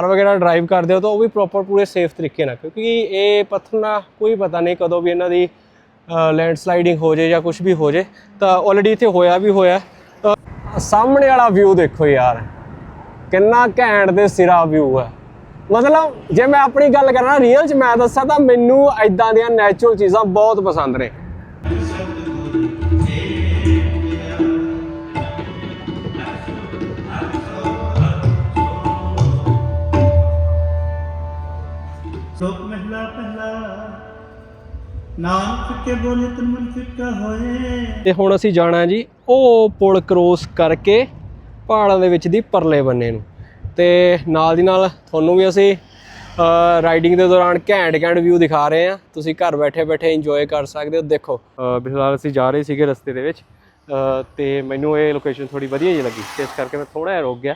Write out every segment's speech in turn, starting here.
ਕਾਰ ਵਗੈਰਾ ਡਰਾਈਵ ਕਰਦੇ ਹੋ ਤਾਂ ਉਹ ਵੀ ਪ੍ਰੋਪਰ ਪੂਰੇ ਸੇਫ ਤਰੀਕੇ ਨਾਲ, ਕਿਉਂਕਿ ਇਹ ਪੱਥਰ ਨਾਲ ਕੋਈ ਪਤਾ ਨਹੀਂ ਕਦੋਂ ਵੀ ਇਹਨਾਂ ਦੀ ਲੈਂਡਸਲਾਈਡਿੰਗ ਹੋ ਜੇ ਜਾਂ ਕੁਝ ਵੀ ਹੋ ਜੇ ਤਾਂ ਆਲਰੇਡੀ ਇੱਥੇ ਹੋਇਆ ਵੀ ਹੋਇਆ ਸਾਹਮਣੇ ਵਾਲਾ ਵਿਊ ਦੇਖੋ ਯਾਰ, ਕਿੰਨਾ ਘੈਂਟ ਦੇ ਸਿਰਾ ਵਿਊ ਹੈ। ਮਤਲਬ ਜੇ ਮੈਂ ਆਪਣੀ ਗੱਲ ਕਰਾਂ ਰੀਅਲ ਚ ਮੈਂ ਦੱਸਾਂ ਤਾਂ ਮੈਨੂੰ ਐਦਾਂ ਦੀਆਂ ਨੈਚੁਰਲ ਚੀਜ਼ਾਂ ਬਹੁਤ ਪਸੰਦ ਨੇ। ਸੋਕ ਮਹਿਲਾ ਪਹਿਲਾ। ਨਾਮ ਫਿੱਕੇ ਬੋਲੇ ਤਨ ਮਨ ਫਿੱਕਾ ਹੋਏ। ਤੇ ਹੁਣ ਅਸੀਂ ਜਾਣਾ ਜੀ ਉਹ ਪੁਲ ਕ੍ਰੋਸ ਕਰਕੇ ਪਹਾੜਾਂ ਦੇ ਵਿੱਚ ਦੀ ਪਰਲੇ ਬੰਨੇ ਨੂੰ। ਤੇ ਨਾਲ ਦੀ ਨਾਲ ਤੁਹਾਨੂੰ ਵੀ ਅਸੀਂ ਰਾਈਡਿੰਗ ਦੇ ਦੌਰਾਨ ਘੈਂਟ ਘੈਂਟ ਵਿਊ ਦਿਖਾ ਰਹੇ ਹਾਂ। ਤੁਸੀਂ ਘਰ ਬੈਠੇ ਬੈਠੇ ਇੰਜੋਏ ਕਰ ਸਕਦੇ ਹੋ। ਦੇਖੋ ਅਹ ਅਸੀਂ ਜਾ ਰਹੇ ਸੀਗੇ ਰਸਤੇ ਦੇ ਵਿੱਚ। ਅਹ ਤੇ ਮੈਨੂੰ ਇਹ ਲੋਕੇਸ਼ਨ ਥੋੜੀ ਵਧੀਆ ਜਿਹੀ ਲੱਗੀ। ਤੇ ਇਸ ਕਰਕੇ ਮੈਂ ਥੋੜਾ ਜਿਹਾ ਰੁਕ ਗਿਆ।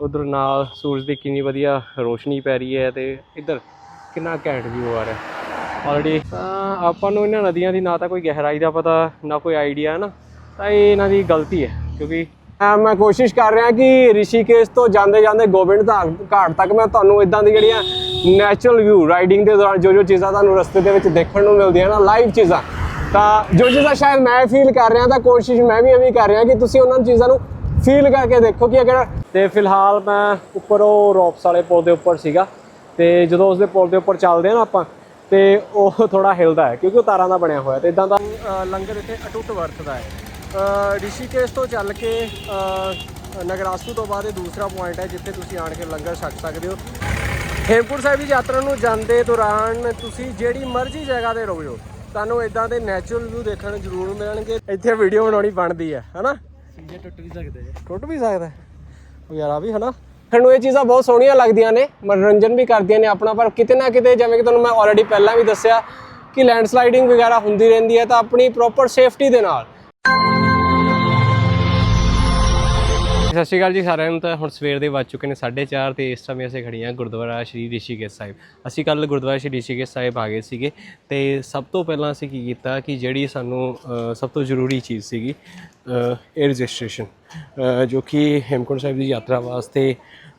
ਉਧਰ ਨਾਲ ਸੂਰਜ ਦੀ ਕਿੰਨੀ ਵਧੀਆ ਰੋਸ਼ਨੀ ਪੈ ਰਹੀ ਹੈ ਤੇ ਇੱਧਰ ਕਿੰਨਾ ਘੈਂਟ ਵਿਊ ਆ ਰਿਹਾ। ਆਲਰੇਡੀ ਤਾਂ ਆਪਾਂ ਨੂੰ ਇਹਨਾਂ ਨਦੀਆਂ ਦੀ ਨਾ ਤਾਂ ਕੋਈ ਗਹਿਰਾਈ ਦਾ ਪਤਾ ਨਾ ਕੋਈ ਆਈਡੀਆ ਹੈ ਨਾ ਤਾਂ ਇਹ ਇਹਨਾਂ ਦੀ ਗਲਤੀ ਹੈ ਕਿਉਂਕਿ ਮੈਂ ਕੋਸ਼ਿਸ਼ ਕਰ ਰਿਹਾ ਕਿ ਰਿਸ਼ੀਕੇਸ਼ ਤੋਂ ਜਾਂਦੇ ਜਾਂਦੇ ਗੋਬਿੰਦ ਘਾਟ ਤੱਕ ਮੈਂ ਤੁਹਾਨੂੰ ਇਦਾਂ ਦੀ ਜਿਹੜੀਆਂ ਨੈਚੁਰਲ ਵਿਊ ਰਾਈਡਿੰਗ ਦੇ ਦੌਰਾਨ ਜੋ ਜੋ ਚੀਜ਼ਾਂ ਤੁਹਾਨੂੰ ਰਸਤੇ ਦੇ ਵਿੱਚ ਦੇਖਣ ਨੂੰ ਮਿਲਦੀਆਂ ਨਾ ਲਾਈਵ ਚੀਜ਼ਾਂ ਤਾਂ ਜੋ ਚੀਜ਼ਾਂ ਸ਼ਾਇਦ ਮੈਂ ਫੀਲ ਕਰ ਰਿਹਾ ਤਾਂ ਕੋਸ਼ਿਸ਼ ਮੈਂ ਵੀ ਐਵੇਂ ਕਰ ਰਿਹਾ ਕਿ ਤੁਸੀਂ ਉਹਨਾਂ ਚੀਜ਼ਾਂ ਨੂੰ ਫੀਲ ਕਰਕੇ ਦੇਖੋ ਕਿ ਅਗਰ ਤੇ ਫਿਲਹਾਲ ਮੈਂ ਉੱਪਰ ਉਹ ਰੌਪਸ ਵਾਲੇ ਪੁਲ ਦੇ ਉੱਪਰ ਸੀਗਾ ਤੇ ਜਦੋਂ ਉਸਦੇ ਪੁਲ ਦੇ ਉੱਪਰ ਚੱਲਦੇ ਆ ਨਾ ਆਪਾਂ ਤੇ ਉਹ ਥੋੜਾ ਹਿਲਦਾ ਹੈ ਕਿਉਂਕਿ ਉਹ ਤਾਰਾਂ ਦਾ ਬਣਿਆ ਹੋਇਆ ਤੇ ਇਦਾਂ ਦਾ ਲੰਗਰ ਇੱਥੇ ਅਟੁੱਟ ਵਰਤਦਾ ਹੈ। ਅ, ਰਿਸ਼ੀਕੇਸ਼ ਤੋਂ ਚੱਲ ਕੇ ਨਗਰਾਸੂ ਤੋਂ ਬਾਅਦ ਇਹ ਦੂਸਰਾ ਪੁਆਇੰਟ ਹੈ ਜਿੱਥੇ ਤੁਸੀਂ ਆਣ ਕੇ ਲੰਗਰ ਛਕ ਸਕਦੇ ਹੋ। ਹੇਮਕੁੰਟ ਸਾਹਿਬ ਦੀ ਯਾਤਰਾ ਨੂੰ ਜਾਂਦੇ ਦੌਰਾਨ ਤੁਸੀਂ ਜਿਹੜੀ ਮਰਜ਼ੀ ਜਗ੍ਹਾ ਤੇ ਰੁਕੋ ਤੁਹਾਨੂੰ ਇਦਾਂ ਦੇ ਨੈਚੁਰਲ ਵਿਊ ਦੇਖਣ ਨੂੰ ਜ਼ਰੂਰ ਮਿਲਣਗੇ। ਇੱਥੇ ਵੀਡੀਓ ਬਣਾਉਣੀ ਬਣਦੀ ਹੈ ਹਨਾ? ਜੇ ਟੁੱਟ ਵੀ ਸਕਦੇ ਟੁੱਟ ਵੀ ਸਕਦਾ ਹੈ। ਉਹ ਯਾਰ ਆ ਵੀ ਹਨਾ? ਸਾਨੂੰ ਇਹ ਚੀਜ਼ਾਂ ਬਹੁਤ ਸੋਹਣੀਆਂ ਲੱਗਦੀਆਂ ਨੇ, ਮਨੋਰੰਜਨ ਵੀ ਕਰਦੀਆਂ ਨੇ ਆਪਣਾ, ਪਰ ਕਿਤੇ ਨਾ ਕਿਤੇ ਜਿਵੇਂ ਕਿ ਤੁਹਾਨੂੰ ਮੈਂ ਆਲਰੇਡੀ ਪਹਿਲਾਂ ਵੀ ਦੱਸਿਆ ਕਿ ਲੈਂਡਸਲਾਈਡਿੰਗ ਵਗੈਰਾ ਹੁੰਦੀ ਰਹਿੰਦੀ ਹੈ ਤਾਂ ਆਪਣੀ ਪ੍ਰੋਪਰ ਸੇਫਟੀ ਦੇ ਨਾਲ। ਸਤਿ ਸ਼੍ਰੀ ਅਕਾਲ ਜੀ ਸਾਰਿਆਂ ਨੂੰ ਤਾਂ ਹੁਣ ਸਵੇਰ ਦੇ ਵੱਜ ਚੁੱਕੇ ਨੇ 4:30 ਤੇ ਇਸ ਸਮੇਂ ਅਸੀਂ ਖੜੀਆਂ ਗੁਰਦੁਆਰਾ ਸ਼੍ਰੀ ਰਿਸ਼ੀਕੇਸ਼ ਸਾਹਿਬ। ਅਸੀਂ ਕੱਲ ਗੁਰਦੁਆਰਾ ਸ਼੍ਰੀ ਰਿਸ਼ੀਕੇਸ਼ ਸਾਹਿਬ ਆ ਗਏ ਸੀਗੇ ਤੇ ਸਭ ਤੋਂ ਪਹਿਲਾਂ ਅਸੀਂ ਕੀ ਕੀਤਾ ਕਿ ਜਿਹੜੀ ਸਾਨੂੰ ਸਭ ਤੋਂ ਜ਼ਰੂਰੀ ਚੀਜ਼ ਸੀਗੀ ਇਹ ਰਜਿਸਟ੍ਰੇਸ਼ਨ ਜੋ ਕਿ ਹੇਮਕੁੰਟ ਸਾਹਿਬ ਦੀ ਯਾਤਰਾ ਵਾਸਤੇ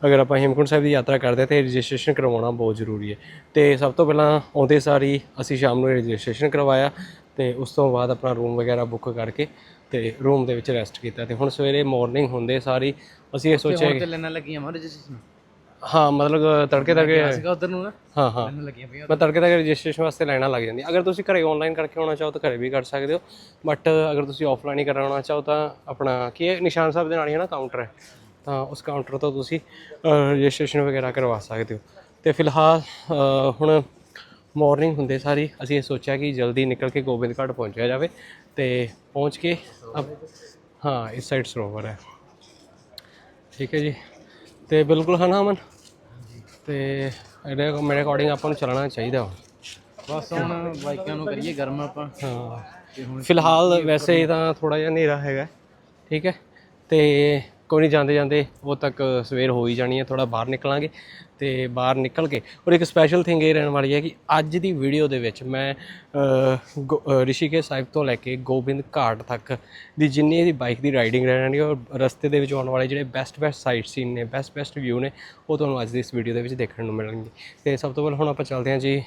ਅਗਰ ਆਪਾਂ ਹੇਮਕੁੰਟ ਸਾਹਿਬ ਦੀ ਯਾਤਰਾ ਕਰਦੇ ਹਾਂ ਤੇ ਰਜਿਸਟ੍ਰੇਸ਼ਨ ਕਰਵਾਉਣਾ ਬਹੁਤ ਜ਼ਰੂਰੀ ਹੈ। ਤੇ ਸਭ ਤੋਂ ਪਹਿਲਾਂ ਆਉਂਦੇ ਸਾਰੀ ਅਸੀਂ ਸ਼ਾਮ ਨੂੰ ਰਜਿਸਟ੍ਰੇਸ਼ਨ ਕਰਵਾਇਆ ਤੇ ਉਸ ਤੋਂ ਬਾਅਦ ਆਪਣਾ ਰੂਮ ਵਗੈਰਾ ਬੁੱਕ ਕਰਕੇ ਤੇ ਰੂਮ ਦੇ ਵਿੱਚ ਰੈਸਟ ਕੀਤਾ ਤੇ ਹੁਣ ਸਵੇਰੇ ਮਾਰਨਿੰਗ ਹੁੰਦੇ ਸਾਰੀ ਅਸੀਂ ਇਹ ਸੋਚਿਆ ਕਿ ਲੈਣਾ ਲੱਗੀਆਂ ਮਾਰ ਰਜਿਸਟ੍ਰੇਸ਼ਨ? ਹਾਂ ਮਤਲਬ ਤੜਕੇ ਤੜਕੇ ਸੀਗਾ ਉਧਰ ਨੂੰ ਨਾ ਹਾਂ ਹਾਂ। ਲੱਗੀਆਂ ਪਈਆਂ ਮੈਂ ਤੜਕੇ ਤੱਕ ਰਜਿਸਟ੍ਰੇਸ਼ਨ ਵਾਸਤੇ ਲੈਣਾ ਲੱਗ ਜਾਂਦੀ। ਅਗਰ ਤੁਸੀਂ ਘਰੇ ਆਨਲਾਈਨ ਕਰਕੇ ਆਉਣਾ ਚਾਹੋ ਤਾਂ ਘਰੇ ਵੀ ਕਰ ਸਕਦੇ ਹੋ। ਬਟ ਅਗਰ ਤੁਸੀਂ ਆਫਲਾਈਨ ਹੀ ਕਰਾਉਣਾ ਚਾਹੋ ਤਾਂ ਆਪਣਾ ਕੀ ਹੈ ਨਿਸ਼ਾਨ ਸਾਹਿਬ ਦੇ ਨਾਲ ਹੀ ਹੈ ਨਾ ਕਾਊਂਟਰ ਹੈ ਤਾਂ ਉਸ ਕਾਊਂਟਰ ਤੋਂ ਤੁਸੀਂ ਰਜਿਸਟ੍ਰੇਸ਼ਨ ਵਗੈਰਾ ਕਰਵਾ ਸਕਦੇ ਹੋ। ਤੇ ਫਿਲਹਾਲ ਹੁਣ ਮਾਰਨਿੰਗ ਹੁੰਦੇ ਸਾਰੀ ਅਸੀਂ ਇਹ ਸੋਚਿਆ ਕਿ ਜਲਦੀ ਨਿਕਲ ਕੇ ਗੋਬਿੰਦ ਘਾਟ ਪਹੁੰਚਿਆ ਜਾਵੇ ਤੇ ਪਹੁੰਚ ਕੇ ਅਬ- ਹਾਂ ਇਸ ਸਾਈਡ ਸਰੋਵਰ ਹੈ। ਠੀਕ ਹੈ ਜੀ। ਤੇ ਬਿਲਕੁਲ ਹੈ ਨਾ ਅਮਨ? ਤੇ ਇਹਦੇ ਮੇਰੇ ਅਕੋਰਡਿੰਗ ਆਪਾਂ ਨੂੰ ਚੱਲਣਾ ਚਾਹੀਦਾ ਵਾ। ਬਸ ਹੁਣ ਬਾਈਕਾਂ ਨੂੰ ਕਰੀਏ ਗਰਮ ਆਪਾਂ। ਹਾਂ। ਫਿਲਹਾਲ ਵੈਸੇ ਤਾਂ ਥੋੜਾ ਜਿਹਾ ਹਨੇਰਾ ਹੈਗਾ। ਠੀਕ ਹੈ। ਤੇ ਕੋਈ ਨਹੀਂ ਜਾਂਦੇ ਜਾਂਦੇ ਉਹ ਤੱਕ ਸਵੇਰ ਹੋ ਹੀ ਜਾਣੀ ਹੈ ਥੋੜਾ ਬਾਹਰ ਨਿਕਲਾਂਗੇ ਤੇ ਬਾਹਰ ਨਿਕਲ ਕੇ। ਔਰ ਇੱਕ ਸਪੈਸ਼ਲ ਥਿੰਗ ਇਹ ਰਹਿਣ ਵਾਲੀ ਹੈ ਕਿ ਅੱਜ ਦੀ ਵੀਡੀਓ ਦੇ ਵਿੱਚ ਮੈਂ ਅ, ਗੋ- ਰਿਸ਼ੀਕੇਸ਼ ਸਾਹਿਬ ਤੋਂ ਲੈ ਕੇ ਗੋਬਿੰਦ ਘਾਟ ਤੱਕ ਦੀ ਜਿੰਨੀ ਦੀ ਬਾਈਕ ਦੀ ਰਾਈਡਿੰਗ ਰਹਿਣੀ ਔਰ ਰਸਤੇ ਦੇ ਵਿੱਚ ਆਉਣ ਵਾਲੇ ਜਿਹੜੇ ਬੈਸਟ ਬੈਸਟ ਸਾਈਟ ਸੀਨ ਨੇ ਬੈਸਟ ਬੈਸਟ ਵਿਊ ਨੇ ਉਹ ਤੁਹਾਨੂੰ ਅੱਜ ਦੀ ਇਸ ਵੀਡੀਓ ਦੇ ਵਿੱਚ ਦੇਖਣ ਨੂੰ ਮਿਲਣਗੇ। ਤੇ ਸਭ ਤੋਂ ਪਹਿਲਾਂ ਹੁਣ ਆਪਾਂ ਚੱਲਦੇ ਹਾਂ ਜੀ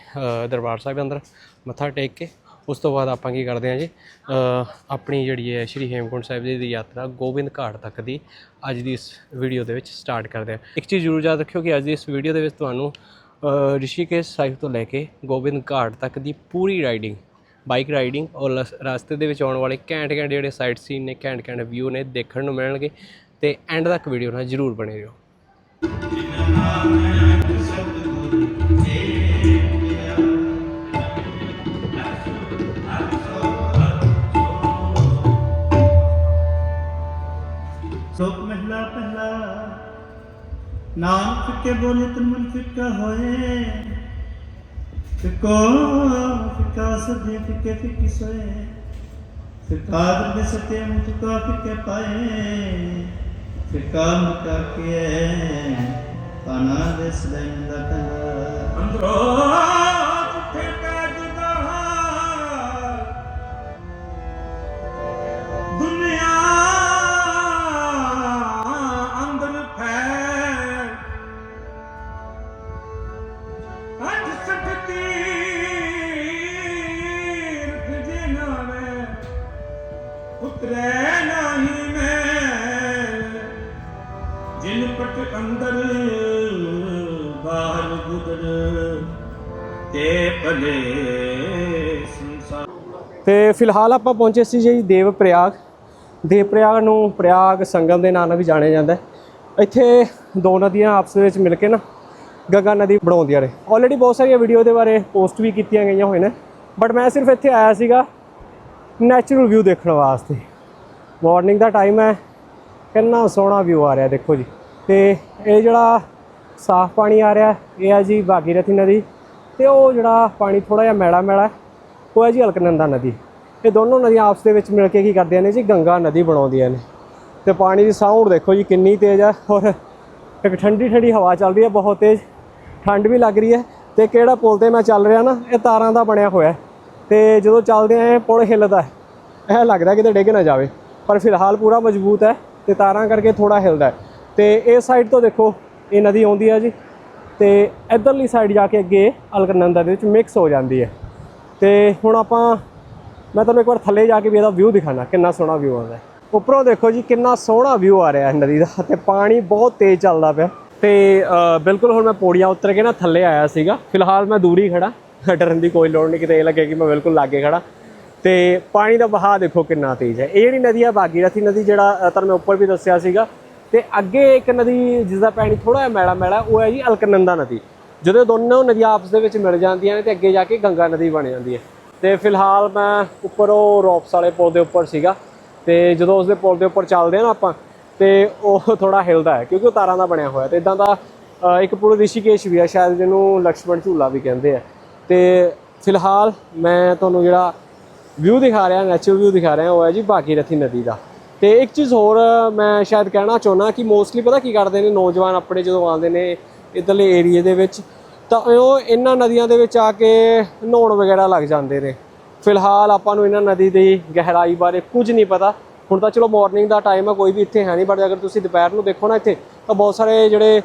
ਦਰਬਾਰ ਸਾਹਿਬ ਅੰਦਰ ਮੱਥਾ ਟੇਕ ਕੇ ਉਸ ਤੋਂ ਬਾਅਦ ਆਪਾਂ ਕੀ ਕਰਦੇ ਹਾਂ ਜੀ? ਆਪਣੀ ਜਿਹੜੀ ਹੈ ਸ਼੍ਰੀ ਹੇਮਕੁੰਟ ਸਾਹਿਬ ਜੀ ਦੀ ਯਾਤਰਾ ਗੋਬਿੰਦ ਘਾਟ ਤੱਕ ਦੀ ਅੱਜ ਦੀ ਇਸ ਵੀਡੀਓ ਦੇ ਵਿੱਚ ਸਟਾਰਟ ਕਰਦੇ ਹਾਂ। ਇੱਕ ਚੀਜ਼ ਜ਼ਰੂਰ ਯਾਦ ਰੱਖਿਓ ਕਿ ਅੱਜ ਦੀ ਇਸ ਵੀਡੀਓ ਦੇ ਵਿੱਚ ਤੁਹਾਨੂੰ ਰਿਸ਼ੀਕੇਸ਼ ਸਾਹਿਬ ਤੋਂ ਲੈ ਕੇ ਗੋਬਿੰਦ ਘਾਟ ਤੱਕ ਦੀ ਪੂਰੀ ਰਾਈਡਿੰਗ ਬਾਈਕ ਰਾਈਡਿੰਗ ਔਰ ਲਸ- ਰਸਤੇ ਦੇ ਵਿੱਚ ਆਉਣ ਵਾਲੇ ਘੈਂਟ ਘੈਂਟ ਜਿਹੜੇ ਸਾਈਟ ਸੀਨ ਨੇ ਘੈਂਟ ਘੈਂਟ ਵਿਊ ਨੇ, ਦੇਖਣ ਨੂੰ ਮਿਲਣਗੇ ਤੇ ਐਂਡ ਤੱਕ ਵੀਡੀਓ ਨਾਲ ਜ਼ਰੂਰ ਬਣੇ ਰਹੋ। ਨਾਮ ਫਿੱਕੇ ਬੋਲੇ ਤਨ ਮਨ ਫਿੱਕਾ ਹੋਏ। ਫਿੱਕੋ, ਫਿੱਕਾ ਸਦੇ ਫਿੱਕੇ ਫਿੱਕੀ ਸੋਏ। ਫਿੱਕਾ ਦੇ ਸਤੇ ਮੁਝਕਾ ਫਿੱਕੇ ਪਾਏ। ਫਿੱਕਾ ਮੁਕਾ ਕੇ ਕਾਨਾ ਦੇ ਸदैन ਦਾ ਕੰਦਾ ਅੰਦਰੋਂ ਫਿਲਹਾਲ ਆਪਾਂ ਪਹੁੰਚੇ ਸੀ ਜੀ ਦੇਵ ਪ੍ਰਯਾਗ ਦੇਵ ਪ੍ਰਯਾਗ ਨੂੰ ਪ੍ਰਯਾਗ ਸੰਗਮ ਦੇ ਨਾਂ ਨਾਲ ਵੀ ਜਾਣਿਆ ਜਾਂਦਾ ਹੈ। ਇੱਥੇ ਦੋ ਨਦੀਆਂ ਆਪਸ ਵਿੱਚ ਮਿਲ ਕੇ ਨਾ ਗੰਗਾ ਨਦੀ ਬਣਾਉਂਦੀਆਂ ਨੇ। ਆਲਰੇਡੀ ਬਹੁਤ ਸਾਰੀਆਂ ਵੀਡੀਓ ਦੇ ਬਾਰੇ ਪੋਸਟ ਵੀ ਕੀਤੀਆਂ ਗਈਆਂ ਹੋਏ ਨੇ। ਬਟ ਮੈਂ ਸਿਰਫ ਇੱਥੇ ਆਇਆ ਸੀਗਾ ਨੈਚੁਰਲ ਵਿਊ ਦੇਖਣ ਵਾਸਤੇ। ਮਾਰਨਿੰਗ ਦਾ ਟਾਈਮ ਹੈ। ਕਿੰਨਾ ਸੋਹਣਾ ਵਿਊ ਆ ਰਿਹਾ ਦੇਖੋ ਜੀ। ਤੇ ਇਹ ਜਿਹੜਾ ਸਾਫ਼ ਪਾਣੀ ਆ ਰਿਹਾ, ਇਹ ਹੈ ਜੀ ਭਾਗੀਰਥੀ ਨਦੀ। ਤੇ ਉਹ ਜਿਹੜਾ ਪਾਣੀ ਥੋੜਾ ਜਿਹਾ ਮੈਲਾ ਮੈਲਾ ਉਹ ਹੈ ਜੀ ਅਲਕਨੰਦਾ ਨਦੀ। ਇਹ ਦੋਨੋਂ ਨਦੀਆਂ ਆਪਸ ਦੇ ਵਿੱਚ ਮਿਲ ਕੇ ਕੀ ਕਰਦੀਆਂ ਨੇ ਜੀ, ਗੰਗਾ ਨਦੀ ਬਣਾਉਂਦੀਆਂ ਨੇ। ਤੇ ਪਾਣੀ ਦੀ ਸਾਊਂਡ ਦੇਖੋ ਜੀ, ਕਿੰਨੀ ਤੇਜ਼ ਹੈ ਔਰ ਇੱਕ ਠੰਡੀ ਠੰਡੀ ਹਵਾ ਚੱਲ ਰਹੀ ਹੈ, ਬਹੁਤ ਤੇਜ਼। ਠੰਡ ਵੀ ਲੱਗ ਰਹੀ ਹੈ ਤੇ ਕਿਹੜਾ ਪੁਲ ਤੇ ਮੈਂ ਚੱਲ ਰਿਹਾ ਨਾ, ਇਹ ਤਾਰਾਂ ਦਾ ਬਣਿਆ ਹੋਇਆ ਹੈ। ਤੇ ਜਦੋਂ ਚੱਲਦੇ ਆ ਇਹ ਪੁਲ ਹਿੱਲਦਾ ਇਹ ਲੱਗਦਾ ਕਿਤੇ ਡਿੱਗ ਨਾ ਜਾਵੇ, ਪਰ ਫਿਲਹਾਲ ਪੂਰਾ ਮਜ਼ਬੂਤ ਹੈ ਤੇ ਤਾਰਾਂ ਕਰਕੇ ਥੋੜਾ ਹਿਲਦਾ ਹੈ। ਤੇ ਇਹ ਸਾਈਡ ਤੋਂ ਦੇਖੋ, ਇਹ ਨਦੀ ਆਉਂਦੀ ਹੈ ਜੀ। ਤੇ ਇਧਰਲੀ ਸਾਈਡ ਜਾ ਕੇ ਅੱਗੇ ਅਲਕਨੰਦਾ ਦੇ ਵਿੱਚ ਮਿਕਸ ਹੋ ਜਾਂਦੀ ਹੈ। ਤੇ ਹੁਣ ਆਪਾਂ ਮੈਂ ਤੁਹਾਨੂੰ ਇੱਕ ਵਾਰ ਥੱਲੇ ਜਾ ਕੇ ਵੀ ਇਹਦਾ ਵਿਊ ਦਿਖਾਣਾ ਕਿੰਨਾ ਸੋਹਣਾ ਵਿਊ ਆਉਂਦਾ ਹੈ। ਉੱਪਰੋਂ ਦੇਖੋ ਜੀ, ਕਿੰਨਾ ਸੋਹਣਾ ਵਿਊ ਆ ਰਿਹਾ ਹੈ ਨਦੀ ਦਾ ਤੇ ਪਾਣੀ ਬਹੁਤ ਤੇਜ਼ ਚੱਲਦਾ ਪਿਆ। ਤੇ ਬਿਲਕੁਲ ਹੁਣ ਮੈਂ ਪੌੜੀਆਂ ਉਤਰ ਕੇ ਨਾ ਥੱਲੇ ਆਇਆ ਸੀਗਾ। ਫਿਲਹਾਲ ਮੈਂ ਦੂਰ ਹੀ ਖੜਾ ਡਰਨ ਦੀ ਕੋਈ ਲੋੜ ਨਹੀਂ, ਕਿਤੇ ਇਹ ਲੱਗੇ ਕਿ ਮੈਂ ਬਿਲਕੁਲ ਲਾਗੇ ਖੜਾ ਤੇ ਪਾਣੀ ਦਾ ਵਹਾਅ ਦੇਖੋ ਕਿੰਨਾ ਤੇਜ਼ ਹੈ। ਇਹ ਜਿਹੜੀ ਨਦੀ ਆ ਭਾਗੀਰਥੀ ਨਦੀ ਜਿਹੜਾ ਤੁਹਾਨੂੰ ਮੈਂ ਉੱਪਰ ਵੀ ਦੱਸਿਆ ਸੀਗਾ। ਤੇ ਅੱਗੇ ਇੱਕ ਨਦੀ ਜਿਸ ਦਾ ਪਾਣੀ ਥੋੜਾ ਜਿਹਾ ਮੈਲਾ ਮੈਲਾ, ਉਹ ਹੈ ਜੀ ਅਲਕਨੰਦਾ ਨਦੀ। ਜਦੋਂ ਦੋਨੋਂ ਨਦੀਆਂ ਆਪਸ ਦੇ ਵਿੱਚ ਮਿਲ ਜਾਂਦੀਆਂ ਨੇ ਤੇ ਅੱਗੇ ਜਾ ਕੇ ਗੰਗਾ ਨਦੀ ਬਣ ਜਾਂਦੀ ਹੈ। ਤੇ ਫਿਲਹਾਲ ਮੈਂ ਉੱਪਰ ਉਹ ਰੋਪਸ ਵਾਲੇ ਪੁਲ ਦੇ ਉੱਪਰ ਸੀਗਾ ਤੇ ਜਦੋਂ ਉਸਦੇ ਪੁਲ ਦੇ ਉੱਪਰ ਚੱਲਦੇ ਆ ਨਾ ਆਪਾਂ, ਤੇ ਉਹ ਥੋੜਾ ਹਿਲਦਾ ਹੈ ਕਿਉਂਕਿ ਉਹ ਤਾਰਾਂ ਦਾ ਬਣਿਆ ਹੋਇਆ ਤੇ ਇਦਾਂ ਦਾ ਇੱਕ ਪੁਲ ਰਿਸ਼ੀਕੇਸ਼ ਵੀ ਆ, ਸ਼ਾਇਦ ਜਿਹਨੂੰ ਲਕਸ਼ਮਣ ਝੂਲਾ ਵੀ ਕਹਿੰਦੇ ਆ। ਤੇ ਫਿਲਹਾਲ ਮੈਂ ਤੁਹਾਨੂੰ ਜਿਹੜਾ ਵਿਊ ਦਿਖਾ ਰਿਹਾ ਨੈਚੁਰਲ ਵਿਊ ਦਿਖਾ ਰਿਹਾ, ਉਹ ਹੈ ਜੀ ਭਾਗੀਰਥੀ ਨਦੀ ਦਾ। ਤੇ ਇੱਕ ਚੀਜ਼ ਹੋਰ ਮੈਂ ਸ਼ਾਇਦ ਕਹਿਣਾ ਚਾਹੁੰਦਾ ਕਿ ਮੋਸਟਲੀ ਪਤਾ ਕੀ ਕਰਦੇ ਨੇ ਨੌਜਵਾਨ ਆਪਣੇ ਜਦੋਂ ਆਉਂਦੇ ਨੇ ਇਧਰਲੇ ਏਰੀਏ ਦੇ ਵਿੱਚ ਤਾਂ ਉਹ ਇਹਨਾਂ ਨਦੀਆਂ ਦੇ ਵਿੱਚ ਆ ਕੇ ਨਹਾਉਣ ਵਗੈਰਾ ਲੱਗ ਜਾਂਦੇ ਨੇ। ਫਿਲਹਾਲ ਆਪਾਂ ਨੂੰ ਇਹਨਾਂ ਨਦੀ ਦੀ ਗਹਿਰਾਈ ਬਾਰੇ ਕੁਝ ਨਹੀਂ ਪਤਾ। ਹੁਣ ਤਾਂ ਚਲੋ ਮਾਰਨਿੰਗ ਦਾ ਟਾਈਮ ਹੈ ਕੋਈ ਵੀ ਇੱਥੇ ਹੈ ਨਹੀਂ ਬਟ ਅਗਰ ਤੁਸੀਂ ਦੁਪਹਿਰ ਨੂੰ ਦੇਖੋ ਨਾ ਇੱਥੇ, ਤਾਂ ਬਹੁਤ ਸਾਰੇ ਜਿਹੜੇ